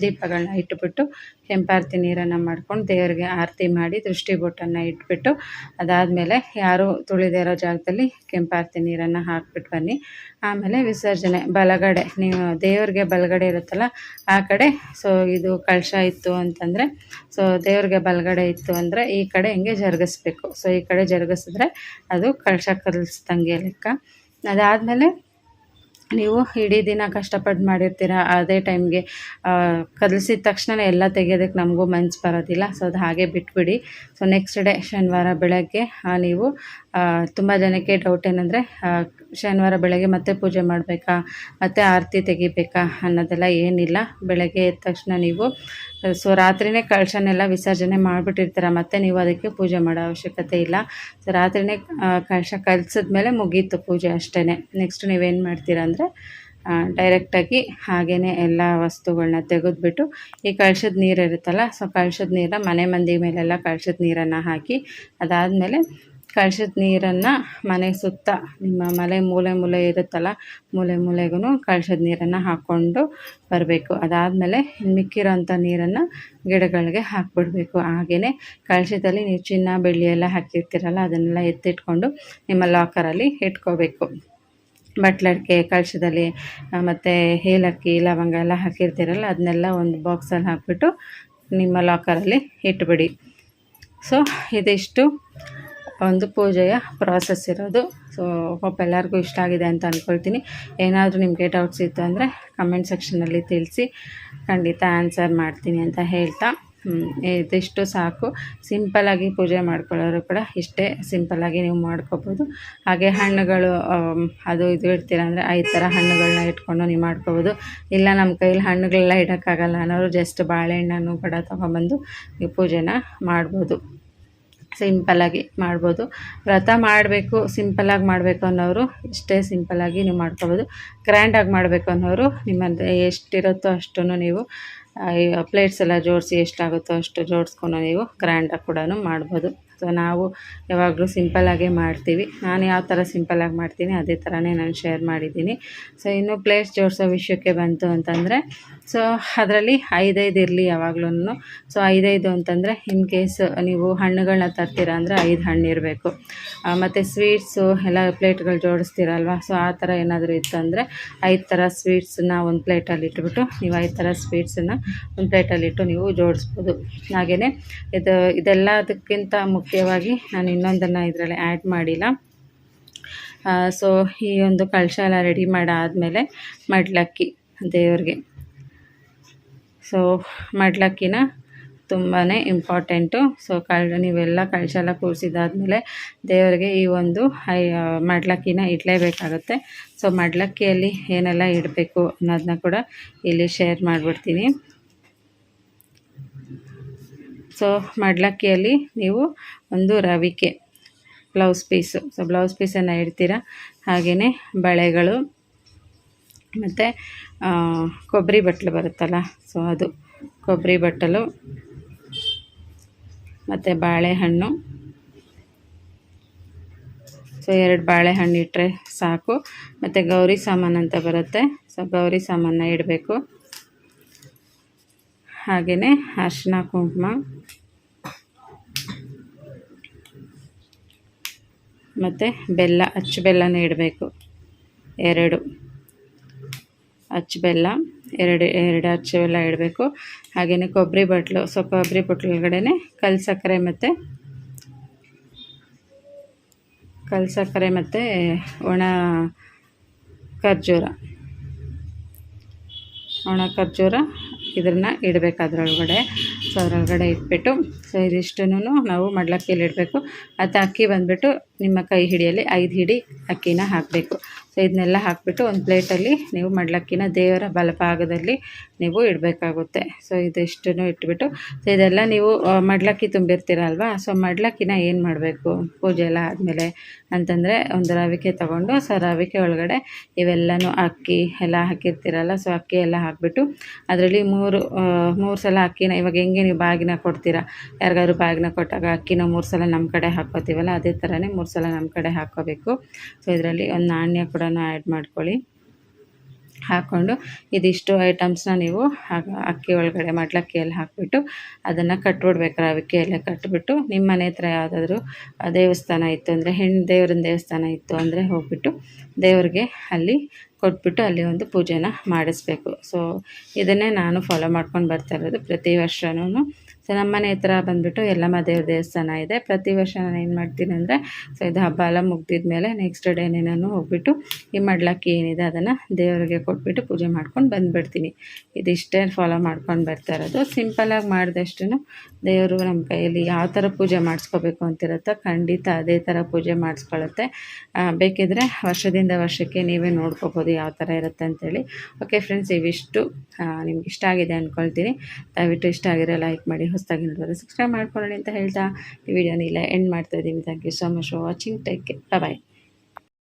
ದೀಪಗಳನ್ನ ಇಟ್ಬಿಟ್ಟು ಕೆಂಪಾರ್ತಿ ನೀರನ್ನು ಮಾಡ್ಕೊಂಡು ದೇವರಿಗೆ ಆರತಿ ಮಾಡಿ ದೃಷ್ಟಿ ಬೊಟ್ಟನ್ನು ಇಟ್ಬಿಟ್ಟು ಅದಾದಮೇಲೆ ಯಾರು ತುಳಿದೇ ಇರೋ ಜಾಗದಲ್ಲಿ ಕೆಂಪಾರ್ತಿ ನೀರನ್ನು ಹಾಕ್ಬಿಟ್ಟು ಬನ್ನಿ. ಆಮೇಲೆ ವಿಸರ್ಜನೆ, ಬಲಗಡೆ, ನೀವು ದೇವ್ರಿಗೆ ಬಲಗಡೆ ಇರುತ್ತಲ್ಲ ಆ ಕಡೆ, ಸೊ ಇದು ಕಳಶ ಇತ್ತು ಅಂತಂದರೆ, ಸೊ ದೇವ್ರಿಗೆ ಬಲಗಡೆ ಇತ್ತು ಅಂದರೆ ಈ ಕಡೆ ಹಿಂಗೆ ಜರುಗಿಸ್ಬೇಕು. ಸೊ ಈ ಕಡೆ ಜರುಗಿಸಿದ್ರೆ ಅದು ಕಳಶ ಕಲಿಸ್ದಂಗೆ ಲೆಕ್ಕ. ಅದಾದಮೇಲೆ ನೀವು ಇಡೀ ದಿನ ಕಷ್ಟಪಟ್ಟು ಮಾಡಿರ್ತೀರ, ಅದೇ ಟೈಮ್ಗೆ ಕದಲಿಸಿದ ತಕ್ಷಣ ಎಲ್ಲ ತೆಗೆಯೋದಕ್ಕೆ ನಮಗೂ ಮನ್ಸು ಬರೋದಿಲ್ಲ. ಸೊ ಅದು ಹಾಗೆ ಬಿಟ್ಬಿಡಿ. ಸೊ ನೆಕ್ಸ್ಟ್ ಡೇ ಶನಿವಾರ ಬೆಳಗ್ಗೆ ನೀವು ತುಂಬ ಜನಕ್ಕೆ ಡೌಟ್ ಏನಂದರೆ ಶನಿವಾರ ಬೆಳಗ್ಗೆ ಮತ್ತೆ ಪೂಜೆ ಮಾಡಬೇಕಾ, ಮತ್ತೆ ಆರತಿ ತೆಗಿಬೇಕಾ ಅನ್ನೋದೆಲ್ಲ ಏನಿಲ್ಲ. ಬೆಳಗ್ಗೆ ಎದ್ದ ತಕ್ಷಣ ನೀವು, ಸೊ ರಾತ್ರಿನೇ ಕಳಶನೆಲ್ಲ ವಿಸರ್ಜನೆ ಮಾಡಿಬಿಟ್ಟಿರ್ತೀರ, ಮತ್ತೆ ನೀವು ಅದಕ್ಕೆ ಪೂಜೆ ಮಾಡೋ ಅವಶ್ಯಕತೆ ಇಲ್ಲ. ಸೊ ರಾತ್ರಿನೇ ಕಳಶ ಕಲಸಿದ್ಮೇಲೆ ಮುಗೀತು ಪೂಜೆ ಅಷ್ಟೇ ನೆಕ್ಸ್ಟ್ ನೀವೇನು ಮಾಡ್ತೀರಾ ಅಂದರೆ ಡೈರೆಕ್ಟಾಗಿ ಹಾಗೇ ಎಲ್ಲ ವಸ್ತುಗಳನ್ನ ತೆಗೆದುಬಿಟ್ಟು, ಈ ಕಳ್ಸದ ನೀರು ಇರುತ್ತಲ್ಲ, ಸೊ ಕಳ್ಸದ ನೀರನ್ನ ಮನೆ ಮಂದಿ ಮೇಲೆಲ್ಲ ಕಳ್ಸದ ನೀರನ್ನು ಹಾಕಿ, ಅದಾದಮೇಲೆ ಕಳ್ಶದ ನೀರನ್ನು ಮನೆ ಸುತ್ತ ನಿಮ್ಮ ಮನೆ ಮೂಲೆ ಮೂಲೆ ಇರುತ್ತಲ್ಲ, ಮೂಲೆ ಮೂಲೆಗೂ ಕಳ್ಶದ ನೀರನ್ನು ಹಾಕ್ಕೊಂಡು ಬರಬೇಕು. ಅದಾದಮೇಲೆ ಮಿಕ್ಕಿರೋಂಥ ನೀರನ್ನು ಗಿಡಗಳಿಗೆ ಹಾಕ್ಬಿಡ್ಬೇಕು. ಹಾಗೆಯೇ ಕಳಶದಲ್ಲಿ ನೀವು ಚಿನ್ನ, ಬೆಳ್ಳಿ ಎಲ್ಲ ಹಾಕಿರ್ತೀರಲ್ಲ, ಅದನ್ನೆಲ್ಲ ಎತ್ತಿಟ್ಕೊಂಡು ನಿಮ್ಮ ಲಾಕರಲ್ಲಿ ಇಟ್ಕೋಬೇಕು. ಬಟ್ಲಡಿಕೆ ಕಳಶದಲ್ಲಿ ಮತ್ತು ಏಲಕ್ಕಿ, ಲವಂಗ ಎಲ್ಲ ಹಾಕಿರ್ತೀರಲ್ಲ, ಅದನ್ನೆಲ್ಲ ಒಂದು ಬಾಕ್ಸಲ್ಲಿ ಹಾಕ್ಬಿಟ್ಟು ನಿಮ್ಮ ಲಾಕರಲ್ಲಿ ಇಟ್ಬಿಡಿ. ಸೊ, ಇದಿಷ್ಟು. ಒಂದು ಪೂಜೆಯ ಪ್ರಾಸೆಸ್ ಇರೋದು. ಸೊ ಪಾಪ ಎಲ್ಲರಿಗೂ ಇಷ್ಟ ಆಗಿದೆ ಅಂತ ಅಂದ್ಕೊಳ್ತೀನಿ ಏನಾದರೂ ನಿಮಗೆ ಡೌಟ್ಸ್ ಇತ್ತು ಅಂದರೆ ಕಮೆಂಟ್ ಸೆಕ್ಷನಲ್ಲಿ ತಿಳಿಸಿ. ಖಂಡಿತ ಆನ್ಸರ್ ಮಾಡ್ತೀನಿ ಅಂತ ಹೇಳ್ತಾ. ಇದಿಷ್ಟು ಸಾಕು. ಸಿಂಪಲ್ಲಾಗಿ ಪೂಜೆ ಮಾಡ್ಕೊಳ್ಳೋರು ಕೂಡ ಇಷ್ಟೇ ಸಿಂಪಲ್ಲಾಗಿ ನೀವು ಮಾಡ್ಕೋಬೋದು. ಹಾಗೆ ಹಣ್ಣುಗಳು ಅದು ಇದು ಇಡ್ತೀರ ಅಂದರೆ ಐದು ಥರ ಹಣ್ಣುಗಳನ್ನ ಇಟ್ಕೊಂಡು ನೀವು ಮಾಡ್ಕೋಬೋದು. ಇಲ್ಲ ನಮ್ಮ ಕೈಲಿ ಹಣ್ಣುಗಳೆಲ್ಲ ಇಡೋಕ್ಕಾಗಲ್ಲ ಅನ್ನೋರು ಜಸ್ಟ್ ಬಾಳೆಹಣ್ಣನ್ನು ಕೂಡ ತೊಗೊಂಬಂದು ನೀವು ಪೂಜೆನ ಮಾಡ್ಬೋದು. ಸಿಂಪಲ್ಲಾಗಿ ಮಾಡ್ಬೋದು. ವ್ರತ ಮಾಡಬೇಕು ಸಿಂಪಲ್ಲಾಗಿ ಮಾಡಬೇಕು ಅನ್ನೋರು ಇಷ್ಟೇ ಸಿಂಪಲ್ಲಾಗಿ ನೀವು ಮಾಡ್ಕೋಬೋದು. ಗ್ರ್ಯಾಂಡಾಗಿ ಮಾಡಬೇಕು ಅನ್ನೋರು ನಿಮ್ಮಲ್ಲಿ ಎಷ್ಟಿರುತ್ತೋ ಅಷ್ಟು ನೀವು ಪ್ಲೇಟ್ಸ್ ಎಲ್ಲ ಜೋಡಿಸಿ ಎಷ್ಟಾಗುತ್ತೋ ಅಷ್ಟು ಜೋಡಿಸ್ಕೊಂಡು ನೀವು ಗ್ರ್ಯಾಂಡಾಗಿ ಕೂಡ ಮಾಡ್ಬೋದು. ಸೊ ನಾವು ಯಾವಾಗಲೂ ಸಿಂಪಲ್ಲಾಗೇ ಮಾಡ್ತೀವಿ. ನಾನು ಯಾವ ಥರ ಸಿಂಪಲ್ಲಾಗಿ ಮಾಡ್ತೀನಿ ಅದೇ ಥರನೇ ನಾನು ಶೇರ್ ಮಾಡಿದ್ದೀನಿ. ಸೊ ಇನ್ನು ಪ್ಲೇಟ್ಸ್ ಜೋಡಿಸೋ ವಿಷಯಕ್ಕೆ ಬಂತು ಅಂತಂದರೆ ಸೊ ಅದರಲ್ಲಿ ಐದೈದು ಇರಲಿ ಯಾವಾಗ್ಲೂ ಸೊ ಐದೈದು ಅಂತಂದರೆ ಇನ್ ಕೇಸ್ ನೀವು ಹಣ್ಣುಗಳನ್ನ ತರ್ತೀರ ಅಂದರೆ ಐದು ಹಣ್ಣು ಇರಬೇಕು. ಮತ್ತು ಸ್ವೀಟ್ಸು ಎಲ್ಲ ಪ್ಲೇಟ್ಗಳು ಜೋಡಿಸ್ತೀರಲ್ವ? ಸೊ ಆ ಥರ ಏನಾದರೂ ಇತ್ತು ಅಂದರೆ ಐದು ಥರ ಸ್ವೀಟ್ಸನ್ನ ಒಂದು ಪ್ಲೇಟಲ್ಲಿ ಇಟ್ಬಿಟ್ಟು, ನೀವು ಐದು ಥರ ಸ್ವೀಟ್ಸನ್ನು ಒಂದು ಪ್ಲೇಟಲ್ಲಿಟ್ಟು ನೀವು ಜೋಡಿಸ್ಬೋದು. ಹಾಗೆಯೇ ಇದು, ಇದೆಲ್ಲದಕ್ಕಿಂತ ಮುಖ್ಯವಾಗಿ ನಾನು ಇನ್ನೊಂದನ್ನು ಇದರಲ್ಲಿ ಆ್ಯಡ್ ಮಾಡಿಲ್ಲ. ಸೊ ಈ ಒಂದು ಕಳಶ ಎಲ್ಲ ರೆಡಿ ಮಾಡಾದಮೇಲೆ ಮಡ್ಲಕ್ಕಿ ದೇವ್ರಿಗೆ. ಸೊ ಮಡ್ಲಕ್ಕಿನ ತುಂಬಾ ಇಂಪಾರ್ಟೆಂಟು ಸೊ ಕಳ್, ನೀವೆಲ್ಲ ಕಳಶ ಎಲ್ಲ ಕೂರಿಸಿದಾದ್ಮೇಲೆ ದೇವರಿಗೆ ಈ ಒಂದು ಐ ಮಡ್ಲಕ್ಕಿನ ಇಡಲೇಬೇಕಾಗುತ್ತೆ. ಸೊ ಮಡ್ಲಕ್ಕಿಯಲ್ಲಿ ಏನೆಲ್ಲ ಇಡಬೇಕು ಅನ್ನೋದನ್ನ ಕೂಡ ಇಲ್ಲಿ ಶೇರ್ ಮಾಡಿಬಿಡ್ತೀನಿ. ಸೊ ಮಡ್ಲಕ್ಕಿಯಲ್ಲಿ ನೀವು ಒಂದು ರವಿಕೆ ಬ್ಲೌಸ್ ಪೀಸು. ಸೊ ಬ್ಲೌಸ್ ಪೀಸನ್ನು ಇಡ್ತೀರಾ? ಹಾಗೆಯೇ ಬಳೆಗಳು ಮತ್ತು ಕೊಬ್ಬರಿ ಬಟ್ಟಲು ಬರುತ್ತಲ್ಲ, ಸೊ ಅದು ಕೊಬ್ಬರಿ ಬಟ್ಟಲು ಮತ್ತು ಬಾಳೆಹಣ್ಣು. ಸೊ ಎರಡು ಬಾಳೆಹಣ್ಣು ಇಟ್ಟರೆ ಸಾಕು. ಮತ್ತು ಗೌರಿ ಸಾಮಾನು ಅಂತ ಬರುತ್ತೆ, ಸೊ ಗೌರಿ ಸಾಮಾನ ಇಡಬೇಕು. ಹಾಗೆಯೇ ಅರ್ಶಿನ, ಕುಂಕುಮ. ಮತ್ತು ಬೆಲ್ಲ, ಅಚ್ಚು ಬೆಲ್ಲನೂ ಇಡಬೇಕು. ಎರಡು. ಅಚ್ಚು ಬೆಲ್ಲ, ಎರಡು ಎರಡು ಅಚ್ಚು ಬೆಲ್ಲ ಇಡಬೇಕು. ಹಾಗೆಯೇ ಕೊಬ್ಬರಿ ಬಟ್ಲು ಸೊ ಕೊಬ್ಬರಿ ಬಟ್ಲೊಳಗಡೆ ಕಲ್ ಸಕ್ಕರೆ ಮತ್ತು ಕಲ್ ಸಕ್ಕರೆ ಮತ್ತು ಒಣ ಖರ್ಜೂರ. ಒಣ ಖರ್ಜೂರ ಇದನ್ನು ಇಡಬೇಕು ಅದರೊಳಗಡೆ ಸೊ ಅದರೊಳಗಡೆ ಇಟ್ಬಿಟ್ಟು ಸೊ ಇದಿಷ್ಟನ್ನು ನಾವು ಮಡ್ಲಕ್ಕಿಯಲ್ಲಿ ಇಡಬೇಕು ಮತ್ತು ಅಕ್ಕಿ ಬಂದುಬಿಟ್ಟು ನಿಮ್ಮ ಕೈ ಹಿಡಿಯಲ್ಲಿ ಐದು ಹಿಡಿ ಅಕ್ಕಿನ ಹಾಕಬೇಕು. ಸೊ ಇದನ್ನೆಲ್ಲ ಹಾಕಿಬಿಟ್ಟು ಒಂದು ಪ್ಲೇಟಲ್ಲಿ ನೀವು ಮಡ್ಲಕ್ಕಿನ ದೇವರ ಬಲಭಾಗದಲ್ಲಿ ನೀವು ಇಡಬೇಕಾಗುತ್ತೆ. ಸೊ ಇದಿಷ್ಟನ್ನು ಇಟ್ಬಿಟ್ಟು ಸೊ ಇದೆಲ್ಲ ನೀವು ಮಡ್ಲಕ್ಕಿ ತುಂಬಿರ್ತೀರಲ್ವ? ಸೊ ಮಡ್ಲಕ್ಕಿನ ಏನು ಮಾಡಬೇಕು? ಪೂಜೆ ಎಲ್ಲ ಆದಮೇಲೆ ಅಂತಂದರೆ ಒಂದು ರವಿಕೆ ತೊಗೊಂಡು, ಸೊ ರವಿಕೆ ಒಳಗಡೆ ಇವೆಲ್ಲನೂ ಅಕ್ಕಿ ಎಲ್ಲ ಹಾಕಿರ್ತೀರಲ್ಲ, ಸೊ ಅಕ್ಕಿ ಎಲ್ಲ ಹಾಕಿಬಿಟ್ಟು ಅದರಲ್ಲಿ ಮೂರು ಮೂರು ಸಲ ಅಕ್ಕಿನ ಇವಾಗ ಹೆಂಗೆ ನೀವು ಬಾಗಿನ ಕೊಡ್ತೀರಾ? ಯಾರಿಗಾದ್ರು ಬಾಗಿನ ಕೊಟ್ಟಾಗ ಅಕ್ಕಿನ ಮೂರು ಸಲ ನಮ್ಮ ಕಡೆ ಹಾಕೋತೀವಲ್ಲ, ಅದೇ ಥರನೇ ಮೂರು ಸಲ ನಮ್ಮ ಕಡೆ ಹಾಕೋಬೇಕು. ಸೊ ಇದರಲ್ಲಿ ಒಂದು ನಾಣ್ಯ ಕೂಡ ಆ್ಯಡ್ ಮಾಡ್ಕೊಳ್ಳಿ. ಹಾಕ್ಕೊಂಡು ಇದಿಷ್ಟು ಐಟಮ್ಸ್ನ ನೀವು ಅಕ್ಕಿ ಒಳಗಡೆ ಮಡ್ಲಕ್ಕಿಯಲ್ಲಿ ಹಾಕಿಬಿಟ್ಟು ಅದನ್ನು ಕಟ್ಬಿಡ್ಬೇಕು, ರವಿಕೆಯಲ್ಲೇ ಕಟ್ಬಿಟ್ಟು. ನಿಮ್ಮ ಮನೆ ಹತ್ರ ಯಾವುದಾದ್ರೂ ದೇವಸ್ಥಾನ ಇತ್ತು ಅಂದರೆ, ಹೆಣ್ಣು ದೇವ್ರನ್ನ ದೇವಸ್ಥಾನ ಇತ್ತು ಅಂದರೆ ಹೋಗ್ಬಿಟ್ಟು ದೇವ್ರಿಗೆ ಅಲ್ಲಿ ಕೊಟ್ಬಿಟ್ಟು ಅಲ್ಲಿ ಒಂದು ಪೂಜೆನ ಮಾಡಿಸ್ಬೇಕು. ಸೊ ಇದನ್ನೇ ನಾನು ಫಾಲೋ ಮಾಡ್ಕೊಂಡು ಬರ್ತಾ ಇರೋದು ಪ್ರತಿ ವರ್ಷವೂ ಸೊ ನಮ್ಮನೆ ಹತ್ರ ಬಂದುಬಿಟ್ಟು ಯಲ್ಲಮ್ಮ ದೇವ್ರ ದೇವಸ್ಥಾನ ಇದೆ. ಪ್ರತಿ ವರ್ಷ ನಾನು ಏನು ಮಾಡ್ತೀನಿ ಅಂದರೆ, ಸೊ ಇದು ಹಬ್ಬ ಎಲ್ಲ ಮುಗ್ದಿದ ಮೇಲೆ ನೆಕ್ಸ್ಟ್ ಡೇನೇ ನಾನು ಹೋಗ್ಬಿಟ್ಟು ಈ ಮಡ್ಲಕ್ಕಿ ಏನಿದೆ ಅದನ್ನು ದೇವರಿಗೆ ಕೊಟ್ಬಿಟ್ಟು ಪೂಜೆ ಮಾಡ್ಕೊಂಡು ಬಂದುಬಿಡ್ತೀನಿ. ಇದಿಷ್ಟೇ ಫಾಲೋ ಮಾಡ್ಕೊಂಡು ಬರ್ತಾ ಇರೋದು. ಸಿಂಪಲಾಗಿ ಮಾಡಿದಷ್ಟು ದೇವರು ನಮ್ಮ ಕೈಯಲ್ಲಿ ಯಾವ ಥರ ಪೂಜೆ ಮಾಡಿಸ್ಕೋಬೇಕು ಅಂತಿರುತ್ತೋ ಖಂಡಿತ ಅದೇ ಥರ ಪೂಜೆ ಮಾಡಿಸ್ಕೊಳ್ಳುತ್ತೆ ಬೇಕಿದ್ರೆ ವರ್ಷದಿಂದ ವರ್ಷಕ್ಕೆ ನೀವೇ ನೋಡ್ಕೋಬೋದು ಯಾವ ಥರ ಇರುತ್ತೆ ಅಂತೇಳಿ. ಓಕೆ ಫ್ರೆಂಡ್ಸ್ ಇವಿಷ್ಟು. ನಿಮ್ಗೆ ಇಷ್ಟ ಆಗಿದೆ ಅಂದ್ಕೊಳ್ತೀನಿ ದಯವಿಟ್ಟು ಇಷ್ಟ ಆಗಿರೋ ಲೈಕ್ ಮಾಡಿ ಹೊಸದಾಗಿ ನೋಡಿದ್ರೆ ಸಬ್ಸ್ಕ್ರೈಬ್ ಮಾಡ್ಕೊಳ್ಳಿ ಅಂತ ಹೇಳ್ತಾ ಈ ವಿಡಿಯೋನ ಇಲ್ಲ ಎಂಡ್ ಮಾಡ್ತಾ ಇದ್ದೀವಿ. Thank you so much for watching take care bye